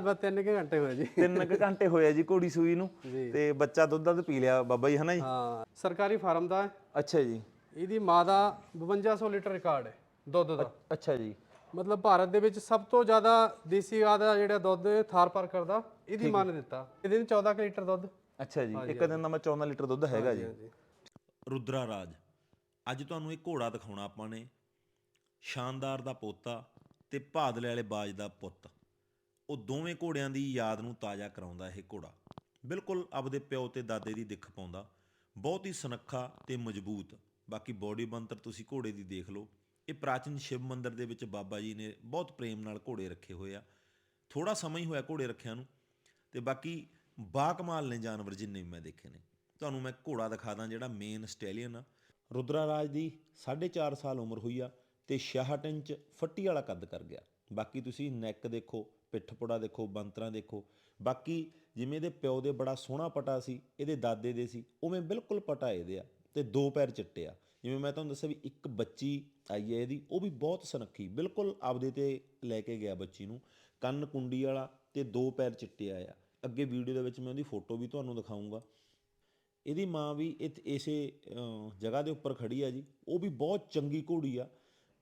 ਬਾਅਦ ਬਸ 3 ਘੰਟੇ ਹੋਏ ਜੀ। 3 ਘੰਟੇ ਹੋਏ ਆ ਜੀ ਘੋੜੀ ਸੂਈ ਨੂੰ। ਜੀ। ਤੇ ਬੱਚਾ ਦੁੱਧ ਦੁੱਧ ਪੀ ਲਿਆ ਬਾਬਾ ਜੀ ਹਨਾ ਜੀ? ਹਾਂ ਸਰਕਾਰੀ ਫਾਰਮ ਦਾ ਹੈ। ਅੱਛਾ ਜੀ। ਇਹਦੀ ਮਾਂ ਦਾ 5200 ਲੀਟਰ ਰਿਕਾਰਡ ਹੈ ਦੁੱਧ ਦਾ। ਅੱਛਾ ਜੀ। ਮਤਲਬ ਭਾਰਤ ਦੇ ਵਿੱਚ ਸਭ ਤੋਂ ਜ਼ਿਆਦਾ ਦੇਸੀ ਗਾਂ ਦਾ ਜਿਹੜਾ ਦੁੱਧ ਥਾਰ ਪਾਰ ਕਰਦਾ ਇਹਦੀ ਮਾਂ ਨੇ ਦਿੱਤਾ। ਇਹਦੇ ਵਿੱਚ 14 ਕੁ ਲੀਟਰ ਦੁੱਧ। ਅੱਛਾ ਜੀ। ਇੱਕ ਦਿਨ ਦਾ ਮੈਂ 14 ਲੀਟਰ ਦੁੱਧ ਹੈਗਾ ਜੀ। ਰੁਦਰਾ ਰਾਜ ਅੱਜ ਤੁਹਾਨੂੰ ਇਹ ਘੋੜਾ ਦਿਖਾਉਣਾ ਆਪਾਂ ਨੇ। ਸ਼ਾਨਦਾਰ ਦਾ ਪੋਤਾ ਤੇ ਭਾਦਲੇ ਵਾਲੇ ਬਾਜ ਦਾ ਪੁੱਤ। ਉਹ ਦੋਵੇਂ ਘੋੜਿਆਂ ਦੀ ਯਾਦ ਨੂੰ ਤਾਜ਼ਾ ਕਰਾਉਂਦਾ ਇਹ ਘੋੜਾ। ਬਿਲਕੁਲ ਆਪਦੇ ਪਿਓ ਤੇ ਦਾਦੇ ਦੀ ਦਿੱਖ ਪਾਉਂਦਾ। ਬਹੁਤ ਹੀ ਸੁਨੱਖਾ ਤੇ ਮਜ਼ਬੂਤ। ਬਾਕੀ ਬੋਡੀ ਬੰਤਰ ਤੁਸੀਂ ਘੋੜੇ ਦੀ ਦੇਖ ਲਓ। ਇਹ ਪ੍ਰਾਚੀਨ ਸ਼ਿਵ ਮੰਦਿਰ ਦੇ ਵਿੱਚ ਬਾਬਾ ਜੀ ਨੇ ਬਹੁਤ ਪ੍ਰੇਮ ਨਾਲ ਘੋੜੇ ਰੱਖੇ ਹੋਏ ਆ। ਥੋੜਾ ਸਮਾਂ ਹੀ ਹੋਇਆ ਘੋੜੇ ਰੱਖਿਆਂ ਨੂੰ। ਤੇ ਬਾਕੀ ਬਾਕਮਾਲ ਨੇ ਜਾਨਵਰ ਜਿੰਨੇ ਵੀ ਮੈਂ ਦੇਖੇ ਨੇ। ਤੁਹਾਨੂੰ ਮੈਂ ਘੋੜਾ ਦਿਖਾ ਦਾਂ ਜਿਹੜਾ ਮੇਨ ਸਟੈਲੀਅਨ ਆ। ਰੁਦਰਾ ਰਾਜ ਦੀ 4.5 ਸਾਲ ਉਮਰ ਹੋਈ ਆ ਤੇ 66 ਇੰਚ ਫੱਟੀ ਵਾਲਾ ਕੱਦ ਕਰ ਗਿਆ। ਬਾਕੀ ਤੁਸੀਂ ਨੈਕ ਦੇਖੋ। ਪਿੱਠ ਪੁੜਾ ਦੇਖੋ, ਬੰਤਰਾਂ ਦੇਖੋ। ਬਾਕੀ ਜਿਵੇਂ ਇਹਦੇ ਪਿਓ ਦੇ ਬੜਾ ਸੋਹਣਾ ਪਟਾ ਸੀ, ਇਹਦੇ ਦਾਦੇ ਦੇ ਸੀ, ਉਵੇਂ ਬਿਲਕੁਲ ਪਟਾ ਇਹਦੇ ਆ ਤੇ ਦੋ ਪੈਰ ਚਿੱਟੇ ਆ। ਜਿਵੇਂ ਮੈਂ ਤੁਹਾਨੂੰ ਦੱਸਿਆ ਵੀ ਇੱਕ ਬੱਚੀ ਆਈ ਹੈ ਇਹਦੀ, ਉਹ ਵੀ ਬਹੁਤ ਸੁਨੱਖੀ, ਬਿਲਕੁਲ ਆਪਦੇ ਤੇ ਲੈ ਕੇ ਗਿਆ ਬੱਚੀ ਨੂੰ। ਕੰਨ ਕੁੰਡੀ ਵਾਲਾ ਤੇ ਦੋ ਪੈਰ ਚਿੱਟੇ ਆ। ਅੱਗੇ ਵੀਡੀਓ ਦੇ ਵਿੱਚ ਮੈਂ ਉਹਦੀ ਫੋਟੋ ਵੀ ਤੁਹਾਨੂੰ ਦਿਖਾਉਂਗਾ ਇਹਦੀ ਮਾਂ ਵੀ ਇਤ- ਇਸੇ ਜਗ੍ਹਾ ਦੇ ਉੱਪਰ ਖੜੀ ਆ ਜੀ। ਉਹ ਵੀ ਬਹੁਤ ਚੰਗੀ ਘੋੜੀ ਆ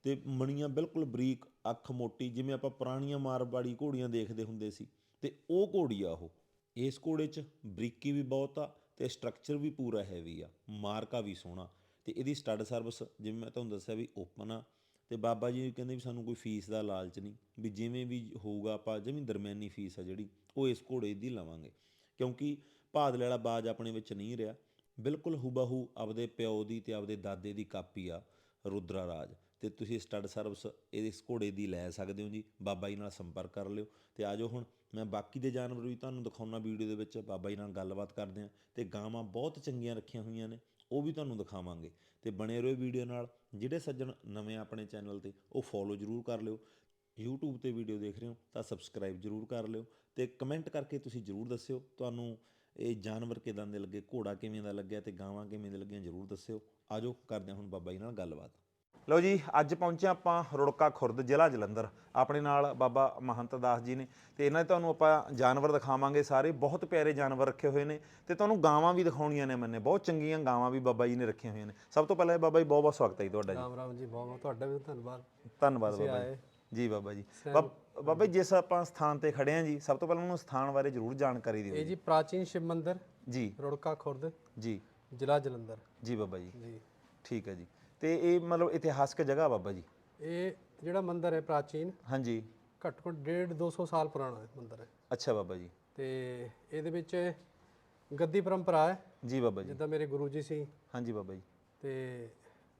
ਤੇ ਮਣੀਆਂ ਬਿਲਕੁਲ ਬਰੀਕ ਅੱਖ ਮੋਟੀ, ਜਿਵੇਂ ਆਪਾਂ ਪੁਰਾਣੀਆਂ ਮਾਰਵਾੜੀ ਘੋੜੀਆਂ ਦੇਖਦੇ ਹੁੰਦੇ ਸੀ। ਤੇ ਉਹ ਘੋੜੀ ਆ ਉਹ। ਇਸ ਘੋੜੇ 'ਚ ਬਰੀਕੀ ਵੀ ਬਹੁਤ ਆ ਤੇ ਸਟਰਕਚਰ ਵੀ ਪੂਰਾ ਹੈਵੀ ਆ, ਮਾਰਕਾ ਵੀ ਸੋਹਣਾ। ਤੇ ਇਹਦੀ ਸਟੱਡ ਸਰਵਿਸ ਜਿਵੇਂ ਮੈਂ ਤੁਹਾਨੂੰ ਦੱਸਿਆ ਵੀ ਓਪਨ ਆ। ਤੇ ਬਾਬਾ ਜੀ ਕਹਿੰਦੇ ਵੀ ਸਾਨੂੰ ਕੋਈ ਫੀਸ ਦਾ ਲਾਲਚ ਨਹੀਂ, ਵੀ ਜਿਵੇਂ ਵੀ ਹੋਊਗਾ ਆਪਾਂ, ਜਿਵੇਂ ਦਰਮਿਆਨੀ ਫੀਸ ਆ ਜਿਹੜੀ, ਉਹ ਇਸ ਘੋੜੇ ਦੀ ਲਵਾਂਗੇ। ਕਿਉਂਕਿ ਭਾਦਲੇ ਵਾਲਾ ਬਾਜ ਆਪਣੇ ਵਿੱਚ ਨਹੀਂ ਰਿਹਾ। ਬਿਲਕੁਲ ਹੂਬਹੂ ਆਪਦੇ ਪਿਓ ਦੀ ਤੇ ਆਪਦੇ ਦਾਦੇ ਦੀ ਕਾਪੀ ਆ ਰੁਦਰਾ ਰਾਜ ਤੇ ਤੁਸੀਂ ਸਟੱਡ ਸਰਵਿਸ ਇਹਦੇ ਇਸ ਘੋੜੇ ਦੀ ਲੈ ਸਕਦੇ ਹੋ ਜੀ। ਬਾਬਾ ਜੀ ਨਾਲ ਸੰਪਰਕ ਕਰ ਲਿਓ ਤੇ ਆਜੋ ਹੁਣ। ਮੈਂ ਬਾਕੀ ਦੇ ਜਾਨਵਰ ਵੀ ਤੁਹਾਨੂੰ ਦਿਖਾਉਣਾ ਵੀਡੀਓ ਦੇ ਵਿੱਚ, ਬਾਬਾ ਜੀ ਨਾਲ ਗੱਲਬਾਤ ਕਰਦੇ ਆ ਤੇ ਗਾਵਾਂ ਬਹੁਤ ਚੰਗੀਆਂ ਰੱਖੀਆਂ ਹੋਈਆਂ ਨੇ, ਉਹ ਵੀ ਤੁਹਾਨੂੰ ਦਿਖਾਵਾਂਗੇ। ਤੇ ਬਣੇ ਰਹੋ ਵੀਡੀਓ ਨਾਲ, ਜਿਹੜੇ ਸੱਜਣ ਨਵੇਂ ਆਪਣੇ ਚੈਨਲ ਤੇ, ਉਹ ਫੋਲੋ ਜ਼ਰੂਰ ਕਰ ਲਿਓ। YouTube ਤੇ ਵੀਡੀਓ ਦੇਖ ਰਹੇ ਹੋ ਤਾਂ ਸਬਸਕ੍ਰਾਈਬ ਜ਼ਰੂਰ ਕਰ ਲਿਓ ਤੇ ਕਮੈਂਟ ਕਰਕੇ ਤੁਸੀਂ ਜ਼ਰੂਰ ਦੱਸਿਓ ਤੁਹਾਨੂੰ ਇਹ ਜਾਨਵਰ ਕਿਦਾਂ ਦੇ ਲੱਗੇ, ਘੋੜਾ ਕਿਵੇਂ ਦਾ ਲੱਗਿਆ ਤੇ ਗਾਵਾਂ ਕਿਵੇਂ ਦੇ ਲੱਗੀਆਂ ਜ਼ਰੂਰ ਦੱਸਿਓ। ਆਜੋ ਕਰਦੇ ਹਾਂ ਹੁਣ ਬਾਬਾ ਜੀ ਨਾਲ ਗੱਲਬਾਤ। ਲਓ ਜੀ ਅੱਜ ਪਹੁੰਚੇ ਆਪਾਂ ਰੁੜਕਾ ਖੁਰਦ ਜ਼ਿਲ੍ਹਾ ਜਲੰਧਰ। ਆਪਣੇ ਨਾਲ ਬਾਬਾ ਮਹੰਤ ਦਾਸ ਜੀ ਨੇ ਤੇ ਇਹਨਾਂ ਦੇ ਤੁਹਾਨੂੰ ਆਪਾਂ ਜਾਨਵਰ ਦਿਖਾਵਾਂਗੇ ਸਾਰੇ। ਬਹੁਤ ਪਿਆਰੇ ਜਾਨਵਰ ਰੱਖੇ ਹੋਏ ਨੇ ਤੇ ਤੁਹਾਨੂੰ ਗਾਵਾਂ ਵੀ ਦਿਖਾਉਣੀਆਂ ਨੇ ਮੈਨੇ। ਬਹੁਤ ਚੰਗੀਆਂ ਗਾਵਾਂ ਵੀ ਬਾਬਾ ਜੀ ਨੇ ਰੱਖੀਆਂ ਹੋਈਆਂ ਨੇ। ਸਭ ਤੋਂ ਪਹਿਲਾਂ ਬਾਬਾ ਜੀ ਬਹੁਤ ਬਹੁਤ ਸਵਾਗਤ ਹੈ ਜੀ ਤੁਹਾਡਾ ਜੀ। ਰਾਮ ਰਾਮ ਜੀ ਬਹੁਤ ਬਹੁਤ ਤੁਹਾਡਾ ਵੀ ਧੰਨਵਾਦ। ਧੰਨਵਾਦ ਬਾਬਾ। ਜੀ। ਜੀ ਬਾਬਾ ਜੀ। ਬਾਬ- ਬਾਬਾ ਜੀ ਜਿਸ ਆਪਾਂ ਸਥਾਨ ਤੇ ਖੜੇ ਆਂ ਜੀ ਸਭ ਤੋਂ ਪਹਿਲਾਂ ਉਹਨੂੰ ਸਥਾਨ ਬਾਰੇ ਜ਼ਰੂਰ ਜਾਣਕਾਰੀ ਦਿਓ ਇਹ ਜੀ ਪ੍ਰਾਚੀਨ ਸ਼ਿਵ ਮੰਦਿਰ ਜੀ। ਰੁੜਕਾ ਖੁਰਦ ਜੀ। ਜ਼ਿਲ੍ਹਾ ਜਲੰਧਰ। ਜੀ ਬਾਬਾ ਜੀ। ਜੀ। ਠੀਕ ਹੈ ਜੀ। ਤੇ ਇਹ ਮਤਲਬ ਇਤਿਹਾਸਕ ਜਗ੍ਹਾ ਬਾਬਾ ਜੀ? ਇਹ ਜਿਹੜਾ ਮੰਦਿਰ ਹੈ ਪ੍ਰਾਚੀਨ ਹਾਂਜੀ। ਘੱਟੋ ਘੱਟ 1.5 200 ਸਾਲ ਪੁਰਾਣਾ ਹੈ ਮੰਦਿਰ ਹੈ। ਅੱਛਾ ਬਾਬਾ ਜੀ। ਤੇ ਇਹਦੇ ਵਿੱਚ ਗੱਦੀ ਪਰੰਪਰਾ ਹੈ। ਜੀ ਬਾਬਾ ਜੀ। ਜਿੱਦਾਂ ਮੇਰੇ ਗੁਰੂ ਜੀ ਸੀ। ਹਾਂਜੀ ਬਾਬਾ ਜੀ। ਤੇ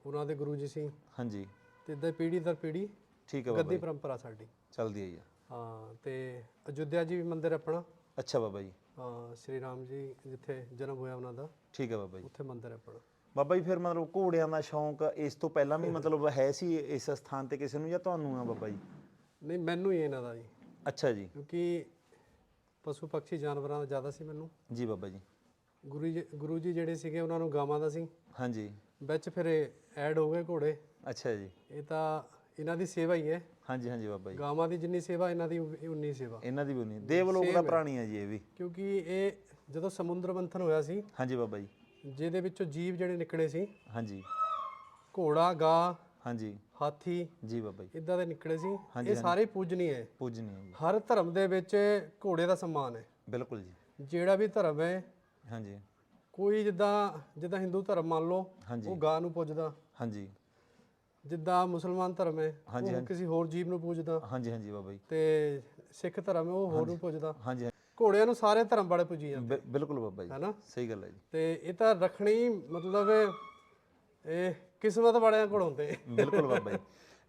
ਉਹਨਾਂ ਦੇ ਗੁਰੂ ਜੀ ਸੀ। ਹਾਂਜੀ। ਤੇ ਇਦਾਂ ਪੀੜੀ ਦਰ ਪੀੜੀ ਠੀਕ ਹੈ ਬਾਬਾ ਗੱਦੀ ਪਰੰਪਰਾ ਸਾਡੀ। ਚੱਲਦੀ ਹੈ ਜੀ। ਹਾਂ ਤੇ ਅਯੁੱਧਿਆ ਜੀ ਵੀ ਮੰਦਿਰ ਆਪਣਾ। ਅੱਛਾ ਬਾਬਾ ਜੀ। ਹਾਂ ਸ਼੍ਰੀ ਰਾਮ ਜੀ ਜਿੱਥੇ ਜਨਮ ਹੋਇਆ ਉਹਨਾਂ ਦਾ। ਠੀਕ ਹੈ ਬਾਬਾ ਜੀ। ਉੱਥੇ ਮੰਦਿਰ ਹੈ ਆਪਣਾ। ਬਾਬਾ ਜੀ ਫਿਰ ਮਤਲਬ ਘੋੜਿਆਂ ਦਾ ਸ਼ੌਂਕ ਇਸ ਤੋਂ ਪਹਿਲਾਂ ਵੀ ਮਤਲਬ ਹੈ ਸੀ ਇਸ ਸਥਾਨ ਤੇ ਕਿਸੇ ਨੂੰ ਜਾਂ ਤੁਹਾਨੂੰ ਆ ਬਾਬਾ ਜੀ? ਨਹੀਂ ਮੈਨੂੰ ਹੀ ਇਹਨਾਂ ਦਾ ਜੀ। ਅੱਛਾ ਜੀ। ਕਿਉਂਕਿ ਪਸ਼ੂ ਪੰਛੀ ਜਾਨਵਰਾਂ ਦਾ ਜ਼ਿਆਦਾ ਸੀ ਮੈਨੂੰ। ਜੀ ਬਾਬਾ ਜੀ। ਗੁਰੂ ਜੀ ਗੁਰੂ ਜੀ ਜਿਹੜੇ ਸੀਗੇ ਉਹਨਾਂ ਨੂੰ ਗਾਵਾਂ ਦਾ ਸੀ। ਹਾਂਜੀ। ਵਿੱਚ ਫਿਰ ਐਡ ਹੋ ਗਏ ਘੋੜੇ। ਅੱਛਾ ਜੀ। ਇਹ ਤਾਂ ਇਹਨਾਂ ਦੀ ਸੇਵਾ ਹੀ ਹੈ। ਹਾਂਜੀ ਹਾਂਜੀ ਬਾਬਾ ਜੀ। ਗਾਵਾਂ ਦੀ ਜਿੰਨੀ ਸੇਵਾ ਇਹਨਾਂ ਦੀ ਉਨੀ ਸੇਵਾ। ਇਹਨਾਂ ਦੀ ਵੀ ਨਹੀਂ ਦੇਵਲੋਕ ਦਾ ਪ੍ਰਾਣੀ ਹੈ ਜੀ ਇਹ ਵੀ। ਕਿਉਂਕਿ ਇਹ ਜਦੋਂ ਸਮੁੰਦਰ ਮੰਥਨ ਹੋਇਆ ਸੀ ਹਾਂਜੀ ਬਾਬਾ ਜੀ। ਜਿਹਦੇ ਵਿੱਚੋਂ ਜੀਵ ਜਿਹੜੇ ਨਿਕਲੇ ਸੀ। ਹਾਂਜੀ। ਘੋੜਾ ਗਾਂ ਹਾਂਜੀ। ਹਾਥੀ ਜੀ ਬਾਬਾ ਜੀ। ਇਦਾਂ ਦੇ ਨਿਕਲੇ ਸੀ। ਇਹ ਸਾਰੇ ਪੂਜਨੀय ਹੈ ਪੂਜਨੀय ਜੀ। ਹਰ ਧਰਮ ਦੇ ਵਿੱਚ ਘੋੜੇ ਦਾ ਸਨਮਾਨ ਹੈ। ਬਿਲਕੁਲ ਜੀ। ਜਿਹੜਾ ਵੀ ਧਰਮ ਹੈ ਹਾਂਜੀ। ਕੋਈ ਜਿੱਦਾਂ ਜਿੱਦਾਂ ਹਿੰਦੂ ਧਰਮ ਮੰਨ ਲਓ ਹਾਂਜੀ। ਉਹ ਗਾਂ ਨੂੰ ਪੁੱਜਦਾ। ਹਾਂਜੀ। ਜਿੱਦਾਂ ਮੁਸਲਮਾਨ ਧਰਮ ਹੈ ਉਹ ਕਿਸੇ ਹੋਰ ਜੀਵ ਨੂੰ ਪੂਜਦਾ। ਹਾਂਜੀ ਹਾਂਜੀ ਬਾਬਾ ਜੀ। ਤੇ ਸਿੱਖ ਧਰਮ ਹੈ ਉਹ ਹੋਰ ਨੂੰ ਪੁੱਜਦਾ। ਹਾਂਜੀ। ਘੋੜਿਆਂ ਨੂੰ ਸਾਰੇ ਧਰਮ ਵਾਲੇ ਪੂਜੀ ਜਾਂਦੇ ਬਿ- ਬਿਲਕੁਲ ਬਾਬਾ ਜੀ। ਹੈਨਾ? ਸਹੀ ਗੱਲ ਹੈ ਜੀ। ਤੇ ਇਹ ਤਾਂ ਰੱਖਣੀ ਮਤਲਬ ਇਹ ਕਿਸਮਤ ਵਾਲਿਆਂ ਕੋਲ ਹੁੰਦੇ। ਬਿਲਕੁਲ ਬਾਬਾ ਜੀ।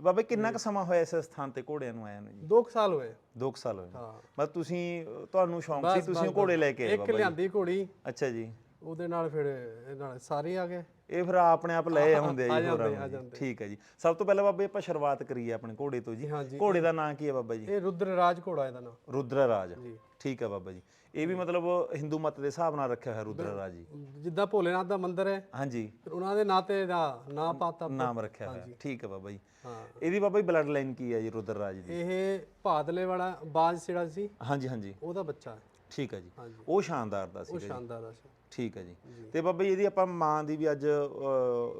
ਬਾਬਾ ਜੀ, ਕਿੰਨਾ ਕੁ ਸਮਾਂ ਹੋਇਆ ਇਸ ਸਥਾਨ ਤੇ ਘੋੜਿਆਂ ਨੂੰ ਆਇਆ ਨੂੰ ਜੀ? ਦੋ ਕੁ ਸਾਲ ਹੋਏ। 2 ਸਾਲ ਹੋਏ। ਹਾਂ। ਮਤਲਬ ਤੁਸੀਂ ਤੁਹਾਨੂੰ ਸ਼ੌਂਕ ਸੀ ਤੁਸੀਂ ਘੋੜੇ ਲੈ ਕੇ ਆਏ ਇੱਕ ਬਾਬਾ ਲਿਆਂਦੀ ਘੋੜੀ। ਅੱਛਾ ਜੀ। ਉਹਦੇ ਨਾਲ ਫਿਰ ਇਹ ਨਾਲ ਸਾਰੇ ਆ ਗਏ। ਇਹ ਫਿਰ ਆਪਣੇ ਆਪ ਲੈ ਆਉਂਦੇ ਆ ਜੀ ਹੋਰਾਂ ਨੂੰ। ਠੀਕ ਹੈ ਜੀ। ਸਭ ਤੋਂ ਪਹਿਲਾਂ ਬਾਬੇ ਆਪਾਂ ਸ਼ੁਰੂਆਤ ਕਰੀਏ ਆਪਣੇ ਘੋੜੇ ਤੋਂ ਜੀ। ਘੋੜੇ ਦਾ ਨਾਂ ਕੀ ਹੈ ਬਾਬਾ ਜੀ? ਇਹ ਰੁਦਰ ਰਾਜ ਘੋੜਾ ਇਹਦਾ ਨਾਮ ਰੁਦਰਾ ਰਾਜ। ਜੀ। ਠੀਕ ਹੈ ਬਾਬਾ ਜੀ। ਇਹ ਵੀ ਮਤਲਬ ਹਿੰਦੂ ਮਤ ਦੇ ਹਿਸਾਬ ਨਾਲ ਰੱਖਿਆ ਹੋਇਆ ਰੁਦਰਾ ਰਾਜ ਜੀ। ਜਿੱਦਾਂ ਭੋਲੇਨਾਥ ਦਾ ਮੰਦਿਰ ਹੈ ਹਾਂਜੀ। ਫਿਰ ਉਹਨਾਂ ਦੇ ਨਾਂ ਤੇ ਦਾ ਨਾਂ ਪਾਤਾ ਨਾਮ ਰੱਖਿਆ ਹੋਇਆ। ਠੀਕ ਹੈ ਬਾਬਾ ਜੀ। ਹਾਂ। ਇਹਦੀ ਬਾਬਾ ਜੀ ਬਲੱਡ ਲਾਈਨ ਕੀ ਹੈ ਜੀ ਰੁਦਰ ਰਾਜ ਦੀ? ਇਹ ਭਾਦਲੇ ਵਾਲਾ ਬਾਜ ਜਿਹੜਾ ਸੀ। ਹਾਂਜੀ ਹਾਂਜੀ। ਉਹਦਾ ਬੱਚਾ ਹੈ। ਠੀਕ ਹੈ ਜੀ। ਹਾਂਜੀ। ਉਹ ਸ਼ਾਨਦਾਰ ਦਾ ਉਹ ਸੀਗਾ ਜੀ। ਸ਼ਾਨਦਾਰ ਆ ਸੀ। ਠੀਕ ਹੈ ਜੀ। ਤੇ ਬਾਬਾ ਜੀ ਇਹਦੀ ਆਪਾਂ ਮਾਂ ਦੀ ਵੀ ਅੱਜ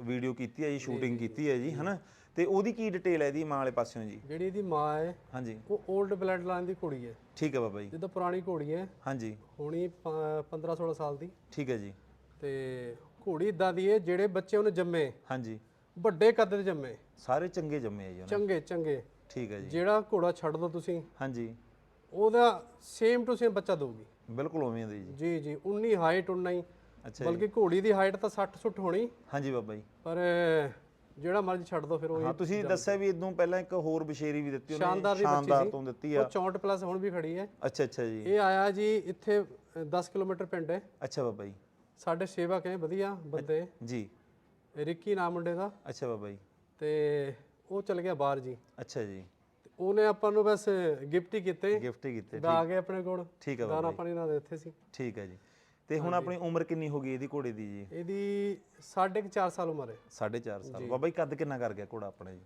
ਵੀਡੀਓ ਕੀਤੀ ਹੈ ਜੀ ਸ਼ੂਟਿੰਗ ਕੀਤੀ ਹੈ ਜੀ ਹਨਾ? ਤੇ ਉਹਦੀ ਕੀ ਡਿਟੇਲ ਹੈ ਇਹਦੀ ਮਾਂ ਵਾਲੇ ਪਾਸਿਓਂ ਜੀ? ਜਿਹੜੀ ਇਹਦੀ ਮਾਂ ਹੈ ਹਾਂਜੀ। ਉਹ 올ਡ ਬਲੱਡ ਲਾਈਨ ਦੀ ਕੁੜੀ ਹੈ। ਠੀਕ ਹੈ ਬਾਬਾ ਜੀ। ਜਿੱਦਾਂ ਪੁਰਾਣੀ ਘੋੜੀ ਹੈ। ਹਾਂਜੀ। ਹੁਣੀ 15 16 ਸਾਲ ਦੀ। ਠੀਕ ਹੈ ਜੀ। ਤੇ ਘੋੜੀ ਇਦਾਂ ਦੀ ਹੈ ਜਿਹੜੇ ਬੱਚੇ ਉਹਨੇ ਜੰਮੇ। ਹਾਂਜੀ। ਵੱਡੇ ਕੱਦ ਦੇ ਜੰਮੇ। ਸਾਰੇ ਚੰਗੇ ਜੰਮੇ ਆ ਜੀ ਉਹਨਾਂ ਚੰਗੇ ਚੰਗੇ। ਠੀਕ ਹੈ ਜੀ। ਜਿਹੜਾ ਘੋੜਾ ਛੱਡ ਦੋ ਤੁਸੀਂ ਹਾਂਜੀ। ਉਹਦਾ ਸੇਮ ਟੂ ਸੇਮ ਬੱਚਾ ਦਊਗੀ। ਬਿਲਕੁਲ ਉਵੇਂ ਦੀ ਜੀ। ਜੀ ਜੀ 19 ਹਾਈਟ 19 ਅੱਛਾ ਬਲਕਿ ਘੋੜੀ ਦੀ ਹਾਈਟ ਤਾਂ 60 ਸੁੱਟ ਹੋਣੀ। ਹਾਂਜੀ ਬਾਬਾ ਜੀ। ਪਰ ਜਿਹੜਾ ਮਰਜ਼ੀ ਛੱਡ ਦੋ ਫਿਰ ਉਹ ਹਾਂ ਤੁਸੀਂ ਦੱਸਿਆ ਵੀ ਇਦੋਂ ਪਹਿਲਾਂ ਇੱਕ ਹੋਰ ਬਸ਼ੇਰੀ ਵੀ ਦਿੱਤੀ ਉਹਨੇ ਸ਼ਾਨਦਾਰ ਦੀ ਬੱਚੀ। ਤੋਂ ਦਿੱਤੀ ਉਹ ਆ 64 ਪਲੱਸ ਹੁਣ ਵੀ ਖੜੀ ਹੈ। ਅੱਛਾ ਅੱਛਾ ਜੀ। ਇਹ ਆਇਆ ਜੀ ਇੱਥੇ ਅ, 10 ਕਿਲੋਮੀਟਰ ਪਿੰਡ ਹੈ। ਅੱਛਾ ਬਾਬਾ ਜੀ। ਸਾਡੇ ਸੇਵਕ ਹੈ ਵਧੀਆ ਬੰਦੇ। ਜੀ। ਰਿੱਕੀ ਨਾਮ ਮੁੰਡੇ ਦਾ। ਅੱਛਾ ਬਾਬਾ ਜੀ। ਤੇ ਉਹ ਚਲ ਗਿਆ ਬਾਹਰ ਜੀ। ਅੱਛਾ ਜੀ। ਉਹਨੇ ਆਪਾਂ ਨੂੰ ਬਸ ਗਿਫਟ ਹੀ ਕੀਤੇ। ਗਿਫਟ ਹੀ ਕੀਤੇ ਦਾ ਆ ਗਏ ਆਪਣੇ ਕੋਲ। ਠੀਕ ਹੈ ਦਾਣਾ ਬਾਬਾ ਜੀ। ਪਾਣੀ ਨਾਲ ਦਿੱਤੇ ਸੀ। ਠੀਕ ਹੈ ਜੀ। ਤੇ ਹੁਣ ਆਪਣੀ ਉਮਰ ਕਿੰਨੀ ਹੋ ਗਈ ਇਹਦੀ ਘੋੜੇ ਦੀ ਜੀ? ਇਹਦੀ 4.5 ਸਾਲ ਉਮਰ ਹੈ। 4.5 ਸਾਲ। ਬਾਬਾ ਜੀ ਕੱਦ ਕਿੰਨਾ ਕਰ ਗਿਆ ਘੋੜਾ ਆਪਣਾ ਜੀ?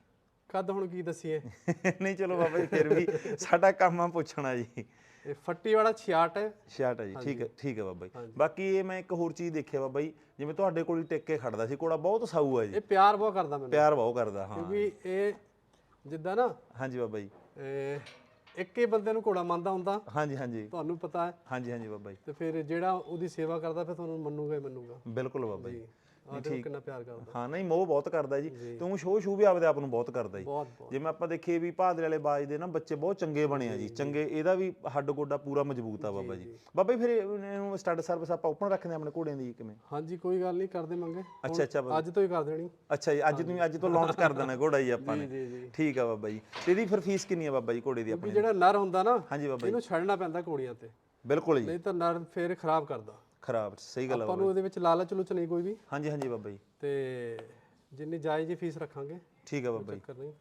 ਕਦ ਹੁਣ ਕੀ ਦਸੀਏ? ਨਹੀਂ ਚਲੋ ਬਾਬਾ ਜੀ ਫਿਰ ਵੀ ਸਾਡਾ ਕੰਮ ਆ ਪੁੱਛਣਾ ਜੀ। ਇਹ ਫੱਟੀ ਵਾਲਾ 66 ਹੈ। 66 ਹੈ ਜੀ ਠੀਕ ਹੈ ਠੀਕ ਹੈ ਬਾਬਾ ਜੀ। ਬਾਕੀ ਇਹ ਮੈਂ ਇੱਕ ਹੋਰ ਚੀਜ਼ ਦੇਖਿਆ ਬਾਬਾ ਜੀ ਜਿਵੇਂ ਤੁਹਾਡੇ ਕੋਲ ਹੀ ਟਿਕ ਕੇ ਖੜਦਾ ਸੀ ਘੋੜਾ ਬਹੁਤ ਸਾਊ ਹੈ ਜੀ। ਇਹ ਪਿਆਰ ਬਹੁਤ ਕਰਦਾ ਮੈਨੂੰ। ਪਿਆਰ ਬਹੁਤ ਕਰਦਾ ਹਾਂ। ਕਿਉਂਕਿ ਇਹ ਜਿੱਦਾਂ ਨਾ ਹਾਂਜੀ ਬਾਬਾ ਜੀ। ਇਹ ਇੱਕ ਹੀ ਬੰਦੇ ਨੂੰ ਘੋੜਾ ਮੰਨਦਾ ਹੁੰਦਾ। ਹਾਂਜੀ ਹਾਂਜੀ। ਤੁਹਾਨੂੰ ਪਤਾ ਹੈ। ਹਾਂਜੀ ਹਾਂਜੀ ਬਾਬਾ ਜੀ। ਤੇ ਫਿਰ ਜਿਹੜਾ ਉਹਦੀ ਸੇਵਾ ਕਰਦਾ ਫਿਰ ਤੁਹਾਨੂੰ ਮੰਨੂਗਾ ਹੀ ਮੰਨੂਗਾ। ਬਿਲਕੁਲ ਬਾਬਾ ਜੀ। ਆਹ ਦੇਖੋ ਕਿੰਨਾ ਪਿਆਰ ਕਰਦਾ। ਹਾਂ ਨਹੀਂ ਮੋਹ ਬਹੁਤ ਕਰਦਾ ਜੀ। ਤੇ ਸ਼ੋਅ ਸ਼ੂ ਵੀ ਆਪਦੇ ਆਪ ਨੂੰ ਬਹੁਤ ਕਰਦਾ ਜੀ। ਜਿਵੇਂ ਆਪਾਂ ਦੇਖੀਏ ਵੀ ਭਾਦਰੇ ਵਾਲੇ ਬਾਜ ਦੇ ਨਾ ਬੱਚੇ ਬਹੁਤ ਚੰਗੇ ਬਣੇ ਆ ਜੀ। ਚੰਗੇ ਇਹਦਾ ਵੀ ਹੱਡ ਗੋਡਾ ਪੂਰਾ ਮਜ਼ਬੂਤ ਆ ਬਾਬਾ ਜੀ। ਬਾਬਾ ਜੀ ਫਿਰ ਇਹਨੂੰ ਸਟੱਡ ਸਰਵਿਸ ਆਪਾਂ ਓਪਨ ਰੱਖਦੇ ਆਪਣੇ ਘੋੜਿਆਂ ਦੀ ਕਿਵੇਂ? ਹਾਂਜੀ ਕੋਈ ਗੱਲ ਨਹੀਂ ਕਰਦੇ ਮੰਗੇ। ਅੱਛਾ ਅੱਛਾ ਅੱਜ ਤੋਂ ਹੀ ਕਰ ਦੇਣੀ। ਅੱਛਾ ਜੀ ਅੱਜ ਤੁਸੀਂ ਅੱਜ ਤੋਂ ਲਾਂਚ ਕਰ ਦੇਣਾ ਘੋੜਾ ਜੀ ਆਪਾਂ ਨੇ। ਠੀਕ ਆ ਬਾਬਾ ਜੀ। ਤੇ ਇਹਦੀ ਫਿਰ ਫੀਸ ਕਿੰਨੀ ਆ ਬਾਬਾ ਜੀ ਘੋੜੇ ਦੀ ਆਪਣੀ? ਜਿਹੜਾ ਨਰ ਹੁੰਦਾ ਨਾ ਹਾਂਜੀ ਬਾਬਾ ਜੀ। ਇਹਨੂੰ ਛੱਡਣਾ ਪੈਂਦਾ ਘੋੜੀਆਂ ਤੇ। ਬਿਲਕੁਲ ਜੀ। ਨਹੀਂ ਤਾਂ ਨਰ ਫੇਰ ਖਰਾਬ ਕਰਦਾ। ਖਰਾਬ ਸਹੀ ਗੱਲ ਆ ਆਪਾਂ ਨੂੰ ਉਹਦੇ ਵਿੱਚ ਲਾਲਚ ਲੁਚ ਨਹੀਂ ਕੋਈ ਵੀ। ਹਾਂਜੀ ਹਾਂਜੀ ਬਾਬਾ ਜੀ। ਤੇ ਜਿੰਨੀ ਜਾਇਜ਼ ਜੀ ਫੀਸ ਰੱਖਾਂਗੇ ਠੀਕ ਆ ਬਾਬਾ ਜੀ। ਚੱਕਰ ਨਹੀਂ।